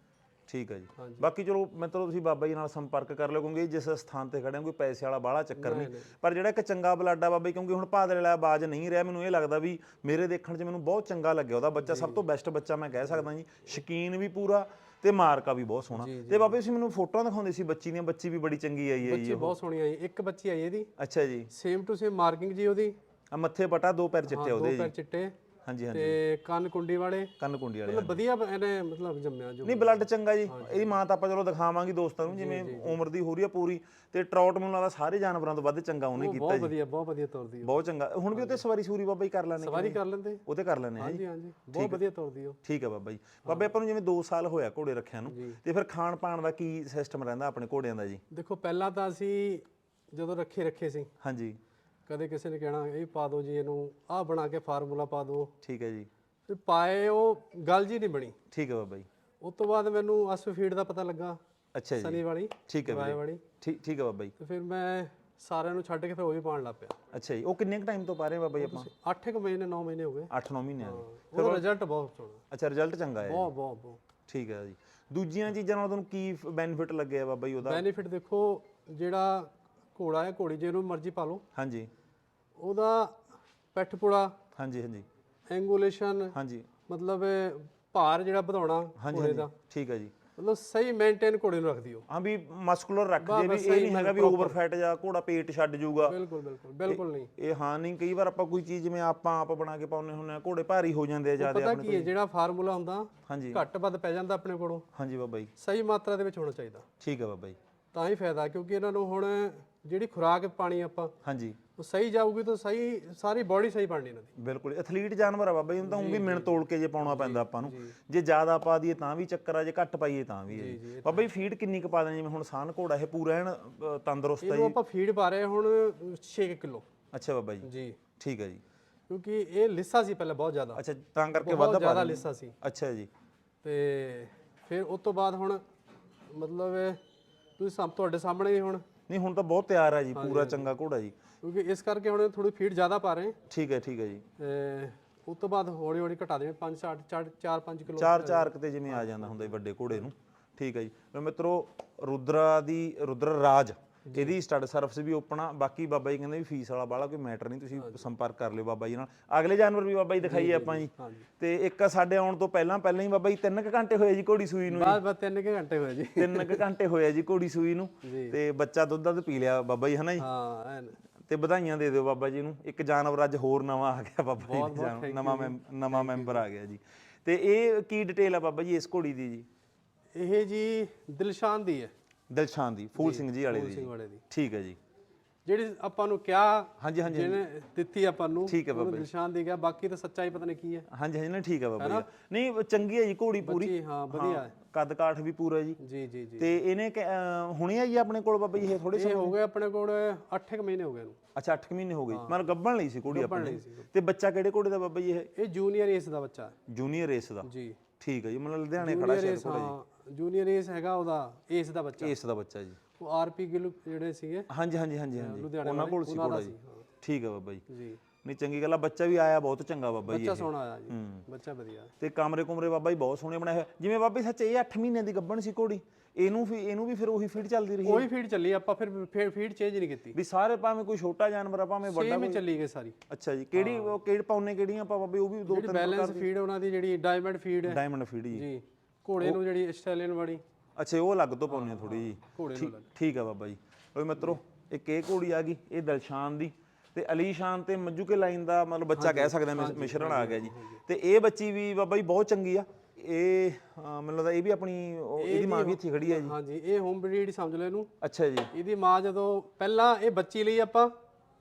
ਠੀਕ ਹੈ ਜੀ। ਬਾਕੀ ਚਲੋ ਮਤਲਬ ਤੁਸੀਂ ਬਾਬਾ ਜੀ ਨਾਲ ਸੰਪਰਕ ਕਰ ਲਿਓ ਕਿਉਂਕਿ ਜਿਸ ਸਥਾਨ ਤੇ ਖੜੇ ਹੋ ਕੋਈ ਪੈਸੇ ਵਾਲਾ ਬਾਹਲਾ ਚੱਕਰ ਨਹੀਂ ਪਰ ਜਿਹੜਾ ਇੱਕ ਚੰਗਾ ਬਲੱਡ ਬਾਬਾ ਜੀ ਕਿਉਂਕਿ ਹੁਣ ਭਾਦਰੇ ਵਾਲਾ ਬਾਜ ਨਹੀਂ ਰਿਹਾ ਮੈਨੂੰ ਇਹ ਲੱਗਦਾ ਵੀ ਮੇਰੇ ਦੇਖਣ 'ਚ ਮੈਨੂੰ ਬਹੁਤ ਚੰਗਾ ਲੱਗਿਆ ਉਹਦਾ ਬੱਚਾ। ਸਭ ਤੋਂ ਬੈਸਟ ਬੱਚਾ ਮੈਂ ਕਹਿ ਸਕਦਾ ਜੀ। ਸ਼ਕੀਨ ਵੀ ਪੂਰਾ ਤੇ ਮਾਰਕਾ ਵੀ ਬਹੁਤ ਸੋਹਣਾ। ਤੇ ਬਾਬਾ ਜੀ। ਤੁਸੀਂ ਮੈਨੂੰ ਫੋਟੋਆਂ ਦਿਖਾਉਂਦੇ ਸੀ ਬੱਚੀ ਦੀਆਂ ਬੱਚੀ ਵੀ ਬੜੀ ਚੰਗੀ ਆਈ ਹੈ ਜੀ ਬੱਚੀ ਬਹੁਤ ਸੋਹਣੀ ਆਈ ਇੱਕ ਬੱਚੀ ਆਈ ਇਹਦੀ। ਅੱਛਾ ਜੀ। ਸੇਮ ਟੂ ਸੇਮ ਮਾਰਕਿੰਗ ਜੀ ਉਹਦੀ। ਆ ਮੱਥੇ ਪਟਾ ਦੋ ਪੈਰ ਚਿੱਟੇ ਦੋ ਉਹਦੇ ਪੈਰ ਚਿੱਟੇ। ਹਾਂਜੀ ਹਾਂਜੀ। ਤੇ ਕੰਨ ਕੁੰਡੀ ਵਾਲੇ? ਕੰਨ ਕੁੰਡੀ ਵਾਲੇ ਮਤਲਬ ਵਧੀਆ ਇਹਨੇ ਮਤਲਬ ਜੰਮਿਆ ਜੋ। ਨਹੀਂ ਬਲੱਡ ਚੰਗਾ ਜੀ। ਇਹਦੀ ਮਾਂ ਤਾਂ ਆਪਾਂ ਚਲੋ ਦਿਖਾਵਾਂਗੇ ਦੋਸਤਾਂ ਨੂੰ ਜਿਵੇਂ ਉਮਰ ਦੀ ਹੋ ਰਹੀ ਆ ਪੂਰੀ। ਤੇ ਟਰਾਊਟ ਮੈਨੂੰ ਲੱਗਦਾ ਸਾਰੇ ਜਾਨਵਰਾਂ ਤੋਂ ਵੱਧ ਚੰਗਾ ਉਹਨੇ ਕੀਤਾ ਬਹੁਤ ਵਧੀਆ ਬਹੁਤ ਵਧੀਆ ਤੁਰਦੀ ਉਹ। ਬਹੁਤ ਚੰਗਾ। ਹੁਣ ਵੀ ਉੱਤੇ ਸਵਾਰੀ ਸੂਰੀ ਬਾਬਾ ਜੀ ਕਰ ਲੈਣੇ ਸਵਾਰੀ ਕਰ ਲੈਂਦੇ। ਉਹਤੇ ਕਰ ਲੈਣੇ ਜੀ। ਹਾਂਜੀ ਹਾਂਜੀ। ਬਹੁਤ ਵਧੀਆ ਤੁਰਦੀ ਉਹ। ਠੀਕ ਹੈ ਬਾਬਾ ਜੀ। ਬਾਬੇ ਆਪਾਂ ਨੂੰ ਜਿਵੇਂ 2 ਸਾਲ ਹੋਇਆ ਘੋੜੇ ਰੱਖਿਆ ਨੂੰ ਤੇ ਫਿਰ ਖਾਣ ਪਾਣ ਦਾ ਕੀ ਸਿਸਟਮ ਰਹਿੰਦਾ ਆਪਣੇ ਘੋੜਿਆਂ ਦਾ ਜੀ? ਦੇਖੋ ਪਹਿਲਾਂ ਤਾਂ ਅਸੀਂ ਜਦੋਂ ਰੱਖੇ ਰੱਖੇ ਸੀ। ਹਾਂਜੀ। ਕਦੇ ਕਿਸੇ ਨੇ ਕਹਿਣਾ ਇਹ ਪਾ ਦਿਓ ਜੀ ਇਹਨੂੰ ਆਹ ਬਣਾ ਕੇ ਫਾਰਮੂਲਾ ਪਾ ਦਿਓ। ਠੀਕ ਹੈ ਜੀ। ਫਿਰ ਪਾਏ ਉਹ ਗੱਲ ਜੀ ਨਹੀਂ ਬਣੀ। ਠੀਕ ਹੈ ਬਾਬਾ ਜੀ। ਉਸ ਤੋਂ ਬਾਅਦ ਮੈਨੂੰ ਅਸਫ ਫੀਡ ਦਾ ਪਤਾ ਲੱਗਾ ਅੱਛਾ ਜੀ। ਸਨੀ ਵਾਲੀ ਠੀਕ ਹੈ ਵੀਰੇ ਵਾਲੀ। ਠੀਕ ਠੀਕ ਹੈ ਬਾਬਾ ਜੀ। ਤੇ ਫਿਰ ਮੈਂ ਸਾਰਿਆਂ ਨੂੰ ਛੱਡ ਕੇ ਫਿਰ ਉਹ ਵੀ ਪਾਣ ਲੱਗ ਪਿਆ। ਅੱਛਾ ਜੀ। ਉਹ ਕਿੰਨੇ ਕ ਟਾਈਮ ਤੋਂ ਪਾ ਰਹੇ ਬਾਬਾ ਜੀ ਆਪਾਂ? 8 ਕੁ ਮਹੀਨੇ 9 ਮਹੀਨੇ ਹੋ ਗਏ। 8-9 ਮਹੀਨਿਆਂ ਦੇ ਉਹਦਾ ਰਿਜ਼ਲਟ ਬਹੁਤ ਸੋਹਣਾ ਅੱਛਾ ਰਿਜ਼ਲਟ ਚੰਗਾ ਹੈ। ਬਹੁਤ ਬਹੁਤ ਬਹੁਤ। ਠੀਕ ਹੈ ਜੀ। ਦੂਜੀਆਂ ਚੀਜ਼ਾਂ ਨਾਲ ਤੁਹਾਨੂੰ ਕੀ ਬੈਨੀਫਿਟ ਲੱਗਿਆ ਬਾਬਾ ਜੀ ਉਹਦਾ? ਬੈਨੀਫਿਟ ਦੇਖੋ ਜਿਹੜਾ ਘੋੜਾ ਹੈ ਘੋੜੀ ਜਿਹਨੂੰ ਮਰਜ਼ੀ ਪਾ ਲਓ। ਹਾਂਜੀ। ਉਹਦਾ ਪਿੱਠਪੁੜਾ ਹਾਂਜੀ ਹਾਂਜੀ। ਐਂਗੂਲੇਸ਼ਨ ਹਾਂਜੀ। ਮਤਲਬ ਭਾਰ ਜਿਹੜਾ ਵਧਾਉਣਾ ਹਾਂਜੀ ਘੋੜੇ ਹਾਂਜੀ। ਦਾ। ਠੀਕ ਹੈ ਜੀ। ਮਤਲਬ ਸਹੀ ਮੇਨਟੇਨ ਘੋੜੇ ਨੂੰ ਰੱਖਦੀ ਉਹ ਹਾਂ ਵੀ ਮਸਕੂਲਰ ਰੱਖ ਜੇ ਵੀ ਇਹ ਨਹੀਂ ਹੈਗਾ ਵੀ ਓਵਰ ਫੈਟ ਜਾਂ ਘੋੜਾ ਪੇਟ ਛੱਡ ਜਾਊਗਾ। ਬਿਲਕੁਲ ਬਿਲਕੁਲ ਬਿਲਕੁਲ ਨਹੀਂ। ਇਹ ਹਾਂ ਨਹੀਂ ਕਈ ਵਾਰ ਆਪਾਂ ਕੋਈ ਚੀਜ਼ ਜਿਵੇਂ ਆਪਾਂ ਆਪ ਬਣਾ ਕੇ ਪਾਉਨੇ ਹੁੰਨੇ ਆ ਘੋੜੇ ਭਾਰੀ ਹੋ ਜਾਂਦੇ ਆ ਜ਼ਿਆਦਾ ਪਤਾ ਕੀ ਹੈ ਜਿਹੜਾ ਫਾਰਮੂਲਾ ਹੁੰਦਾ ਹਾਂਜੀ। ਘੱਟ ਵੱਧ ਪੈ ਜਾਂਦਾ ਆਪਣੇ ਕੋਲੋਂ। ਹਾਂਜੀ ਬਾਬਾ ਜੀ। ਸਹੀ ਮਾਤਰਾ ਦੇ ਵਿੱਚ ਹੋਣਾ ਚਾਹੀਦਾ। ਠੀਕ ਹੈ ਬਾਬਾ ਜੀ। ਤਾਂ ਹੀ ਫਾਇਦਾ ਕਿਉਂਕਿ ਇਹਨਾਂ ਨੂੰ ਹੁਣ ਜਿਹੜੀ ਖੁਰਾਕ ਪਾਣੀ ਆਪਾਂ ਹਾਂਜੀ। ਉਹ ਸਹੀ ਜਾਊਗੀ ਤਾਂ ਸਹੀ ਸਾਰੀ ਬਾਡੀ ਸਹੀ ਬਣਨੀ ਇਹਨਾਂ ਦੀ। ਬਿਲਕੁਲ ਐਥਲੀਟ ਜਾਨਵਰ ਆ ਬਾਬਾ ਜੀ ਉਹਨੂੰ ਤਾਂ ਊਂ ਵੀ ਮਿਣ ਤੋਲ ਕੇ ਜੇ ਪਾਉਣਾ ਪੈਂਦਾ ਆਪਾਂ ਨੂੰ। ਜੇ। ਜ਼ਿਆਦਾ ਪਾ ਦਈਏ ਤਾਂ ਵੀ ਚੱਕਰ ਆ ਜੇ ਘੱਟ ਪਾਈਏ ਤਾਂ ਵੀ ਹੈ ਜੀ ਬਾਬਾ ਜੀ ਫੀਡ ਕਿੰਨੀ ਕੁ ਪਾ ਦੇਣੀ? ਜਿਵੇਂ ਹੁਣ ਸਾਨ ਘੋੜਾ ਇਹ ਪੂਰਾ ਐਨ ਅ, ਤੰਦਰੁਸਤ ਹੈ ਇਹਨੂੰ ਆਪਾਂ ਫੀਡ ਪਾ ਰਹੇ ਹੁਣ 6 ਕਿਲੋ। ਅੱਛਾ ਬਾਬਾ ਜੀ। ਜੀ। ਠੀਕ ਹੈ ਜੀ। ਕਿਉਂਕਿ ਇਹ ਲਿੱਸਾ ਸੀ ਪਹਿਲਾਂ ਬਹੁਤ ਜ਼ਿਆਦਾ। ਅੱਛਾ ਤਾਂ ਕਰਕੇ ਵੱਧ ਬਹੁਤ ਪਾ ਜ਼ਿਆਦਾ। ਲਿੱਸਾ ਸੀ। ਅੱਛਾ ਜੀ। ਤੇ ਫਿਰ ਉਸ ਤੋਂ ਬਾਅਦ ਹੁਣ ਮਤਲਬ ਤੁਸੀਂ ਸਭ ਤੁਹਾਡੇ ਸਾਹਮਣੇ ਹੀ ਹੁਣ। ਨਹੀਂ ਹੁਣ ਤਾਂ ਬਹੁਤ ਤਿਆਰ ਹੈ ਜੀ ਪੂਰਾ ਚੰਗਾ ਘੋੜਾ ਜੀ। ਕਿਉਂਕਿ ਇਸ ਕਰਕੇ ਹੁਣ ਥੋੜੀ ਫੀਡ ਜ਼ਿਆਦਾ ਪਾ ਰਹੇ ਠੀਕ ਹੈ ਠੀਕ ਹੈ ਜੀ। ਉਸ ਤੋਂ ਬਾਅਦ ਹੌਲੀ ਹੌਲੀ ਘਟਾ ਦੇਣੇ 5 4 4 5 ਕਿਲੋ। ਚਾਰ ਚਾਰ ਕਿਤੇ ਜਿਵੇਂ ਆ ਜਾਂਦਾ ਹੁੰਦਾ ਜੀ ਵੱਡੇ ਘੋੜੇ ਨੂੰ। ਠੀਕ ਹੈ ਜੀ। ਮਿੱਤਰੋ ਰੁਦਰਾ ਦੀ ਰੁਦਰ ਰਾਜ ਇਹਦੀ ਸਟੱਡ ਸਰਵਿਸ ਵੀ ਓਪਨ ਆ। ਬਾਕੀ ਬਾਬਾ ਜੀ ਕਹਿੰਦੇ ਵੀ ਫੀਸ ਵਾਲਾ ਬਾਲਾ ਕੋਈ ਮੈਟਰ ਨਹੀਂ ਤੁਸੀਂ ਸੰਪਰਕ ਕਰ ਲਿਓ ਬਾਬਾ ਜੀ ਨਾਲ। ਅਗਲੇ ਜਾਨਵਰ ਵੀ ਬਾਬਾ ਜੀ ਦਿਖਾਈਏ ਆਪਾਂ ਜੀ ਤੇ ਇੱਕ ਸਾਡੇ ਆਉਣ ਤੋਂ ਪਹਿਲਾਂ ਪਹਿਲਾਂ ਹੀ ਬਾਬਾ ਜੀ 3 ਘੰਟੇ ਹੋਏ ਜੀ ਘੋੜੀ ਸੂਈ ਨੂੰ ਬਾਅਦ ਬਾਅਦ ਤਿੰਨ ਕੁ ਘੰਟੇ ਹੋਏ ਜੀ। 3 ਘੰਟੇ ਹੋਏ ਜੀ ਘੋੜੀ ਸੂਈ ਨੂੰ। ਤੇ ਬੱਚਾ ਦੁੱਧ ਦੱਧ ਪੀ ਲਿਆ ਬਾਬਾ ਜੀ ਹਨਾ ਜੀ? ਹਾਂ ਤੇ ਵਧਾਈਆਂ ਦੇ ਦਿਓ ਬਾਬਾ ਜੀ ਨੂੰ। ਇੱਕ ਜਾਨਵਰ ਅੱਜ ਹੋਰ ਨਵਾਂ ਆ ਗਿਆ ਬਾਬਾ ਜੀ ਦੇ ਜਾਨਵਰ- ਨਵਾਂ ਮੈਂਬ- ਨਵਾਂ ਮੈਂਬਰ ਆ ਗਿਆ ਜੀ। ਤੇ ਇਹ ਕੀ ਡਿਟੇਲ ਆ ਬਾਬਾ ਜੀ ਇਸ ਘੋੜੀ ਦੀ ਜੀ? ਇਹ ਜੀ ਦਿਲਸ਼ਾਨ ਦੀ ਹੈ। ਦਿਲਸ਼ਾਨ ਦੀ ਫੂਲ ਸਿੰਘ ਜੀ ਵਾਲੇ ਦੀ ਸਿੰਘ ਜੀ। ਵਾਲੇ ਦੀ। ਠੀਕ ਹੈ ਜੀ। ਜਿਹੜੀ ਆਪਾਂ ਨੂੰ ਕਿਹਾ ਹਾਂਜੀ ਹਾਂਜੀ ਜਿਹਨੇ ਦਿੱਤੀ ਆਪਾਂ ਨੂੰ ਠੀਕ ਹੈ ਉਹਨੂੰ ਦਿਲਸ਼ਾਨ ਦੀ ਗਿਆ ਬਾਕੀ ਤਾਂ ਸੱਚਾਈ ਪਤਾ ਨਹੀਂ ਕੀ ਹੈ। ਹਾਂਜੀ ਹਾਂਜੀ ਨਾ ਠੀਕ ਹੈ ਬਾਬਾ ਜੀ। ਨਹੀਂ ਉਹ ਚੰਗੀ ਹੈ ਜੀ ਘੋੜੀ ਪੂਰੀ। ਜੀ ਹਾਂ ਵਧੀਆ ਹੈ ਕੱਦ ਕਾਠ ਵੀ ਪੂਰਾ ਜੀ। ਜੀ ਜੀ ਜੀ। ਤੇ ਇਹਨੇ ਕਿ- ਅਹ ਹੁਣੇ ਆਈ ਆਪਣੇ ਕੋਲ ਬਾਬਾ ਜੀ ਇਹ ਥੋੜੇ ਇਹ ਹੋ ਗਏ ਆਪਣੇ ਕੋਲ 8 ਮਹੀਨੇ ਹੋ ਗਏ ਇਹਨੂੰ। ਅੱਛਾ 8 ਮਹੀਨੇ ਹੋ ਗਏ ਮਤਲਬ ਗੱਭਣ ਲਈ ਸੀ ਘੋੜੀ ਆਪਣੇ। ਲਈ ਸੀ। ਤੇ ਬੱਚਾ ਕਿਹੜੇ ਘੋੜੇ ਦਾ ਬਾਬਾ ਜੀ ਇਹ? ਇਹ ਜੂਨੀਅਰ ਏਸ ਦਾ ਬੱਚਾ ਹੈ। ਜੂਨੀਅਰ ਰੇਸ ਦਾ। ਜੀ। ਠੀਕ ਹੈ ਜੀ ਮਤਲਬ ਲੁਧਿਆਣੇ ਖੜਾ ਜੂਨੀਅਰ ਏਸ ਹਾਂ ਜੂਨੀਅਰ ਏਸ ਹੈਗਾ ਉਹਦਾ ਏਸ ਦਾ ਬੱਚਾ। ਏਸ ਦਾ ਬੱਚਾ ਜੀ। ਉਹ ਆਰਪੀ ਗਿੱਲ ਜਿਹੜੇ ਸੀਗੇ ਹਾਂਜੀ ਹਾਂਜੀ ਹਾਂਜੀ ਹਾਂਜੀ। ਲੁਧਿਆਣੇ ਉਹਨਾਂ ਕੋਲ ਸੀ ਉਹਨਾਂ ਦਾ ਘੋੜਾ ਜੀ। ਸੀ, ਹਾਂ। ਠੀਕ ਹੈ ਬਾਬਾ ਜੀ। ਜੀ। ਨਹੀਂ ਚੰਗੀ ਗੱਲ ਆ ਬੱਚਾ ਵੀ ਆਇਆ ਬਹੁਤ ਚੰਗਾ ਬਾਬਾ ਜੀ ਬੱਚਾ ਇਹ। ਸੋਹਣਾ ਆਇਆ ਜੀ। ਬੱਚਾ ਵਧੀਆ। ਤੇ ਕਮਰੇ ਕੁਮਰੇ ਬਾਬਾ ਜੀ ਬਹੁਤ ਸੋਹਣੇ ਬਣਾਏ ਹੋਏ। ਜਿਵੇਂ ਬਾਬਾ ਜੀ ਸੱਚ ਇਹ 8 ਮਹੀਨਿਆਂ ਦੀ ਗੱਭਣ ਸੀ ਘੋੜੀ ਇਹਨੂੰ ਵੀ ਇਹਨੂੰ ਵੀ ਫਿਰ ਉਹੀ ਫੀਡ ਚੱਲਦੀ ਰਹੀ ਉਹੀ ਫੀਡ ਚੱਲੀ ਆਪਾਂ ਫਿਰ ਫਿਰ ਫੀਡ ਚੇਂਜ ਨਹੀਂ ਕੀਤੀ। ਵੀ ਸਾਰੇ ਭਾਵੇਂ ਕੋਈ ਛੋਟਾ ਜਾਨਵਰ ਆ ਭਾਵੇਂ ਵੱਡਾ ਸੇਮ ਹੀ ਚੱਲੀ ਗਈ ਸਾਰੀ। ਅੱਛਾ ਜੀ ਕਿਹੜੀ ਉਹ ਕਿਹੜੇ ਪਾਉਨੇ ਕਿਹੜੀਆਂ ਆਪਾਂ ਬਾਬੇ ਉਹ ਵੀ ਦੋ ਜਿਹੜੀ ਤਿੰਨ ਬੈਲੈਂਸ ਫੀਡ ਉਹਨਾਂ ਦੀ ਜਿਹੜੀ ਡਾਇਮੰਡ ਫੀਡ ਹੈ ਡਾਇਮੰਡ ਫੀਡ ਜੀ। ਜੀ। ਘੋੜੇ ਨੂੰ ਜਿਹੜੀ ਆਸਟ੍ਰੇਲੀਅਨ ਵਾਲੀ। ਅੱਛਾ ਉਹ ਅਲੱਗ ਤੋਂ ਪਾਉਨੇ ਥੋੜੀ ਜੀ ਠੀਕ- ਠੀਕ ਆ ਬਾਬਾ ਜੀ। ਓਏ ਮਿੱਤਰੋ ਇੱਕ ਇਹ ਘੋੜੀ ਆ ਗਈ ਇਹ ਦਿਲਸ਼ਾਨ ਦੀ। ਤੇ ਅਲੀਸ਼ਾਨ ਤੇ ਮੰਜੂ ਕੇ ਲਾਈਨ ਦਾ ਮਤਲਬ ਬੱਚਾ ਕਹਿ ਸਕਦੇ ਆ ਮਿਸ- ਮਿਸ਼ਰਣ ਆ ਗਿਆ ਜੀ। ਤੇ ਇਹ ਬੱਚੀ ਵੀ ਬਾਬਾ ਜੀ ਬਹੁਤ ਚੰਗੀ ਆ। ਇਹ ਅਹ, ਮੈਨੂੰ ਲੱਗਦਾ ਇਹ ਵੀ ਆਪਣੀ ਉਹ- ਇਹਦੀ ਮਾਂ ਵੀ ਇੱਥੇ ਖੜੀ ਆ ਜੀ। ਹਾਂਜੀ ਇਹ ਹੋਮ ਬਰੀਡ ਸਮਝ ਲਓ ਇਹਨੂੰ। ਅੱਛਾ ਜੀ। ਇਹਦੀ ਮਾਂ ਜਦੋਂ ਪਹਿਲਾਂ ਇਹ ਬੱਚੀ ਲਈ ਆਪਾਂ।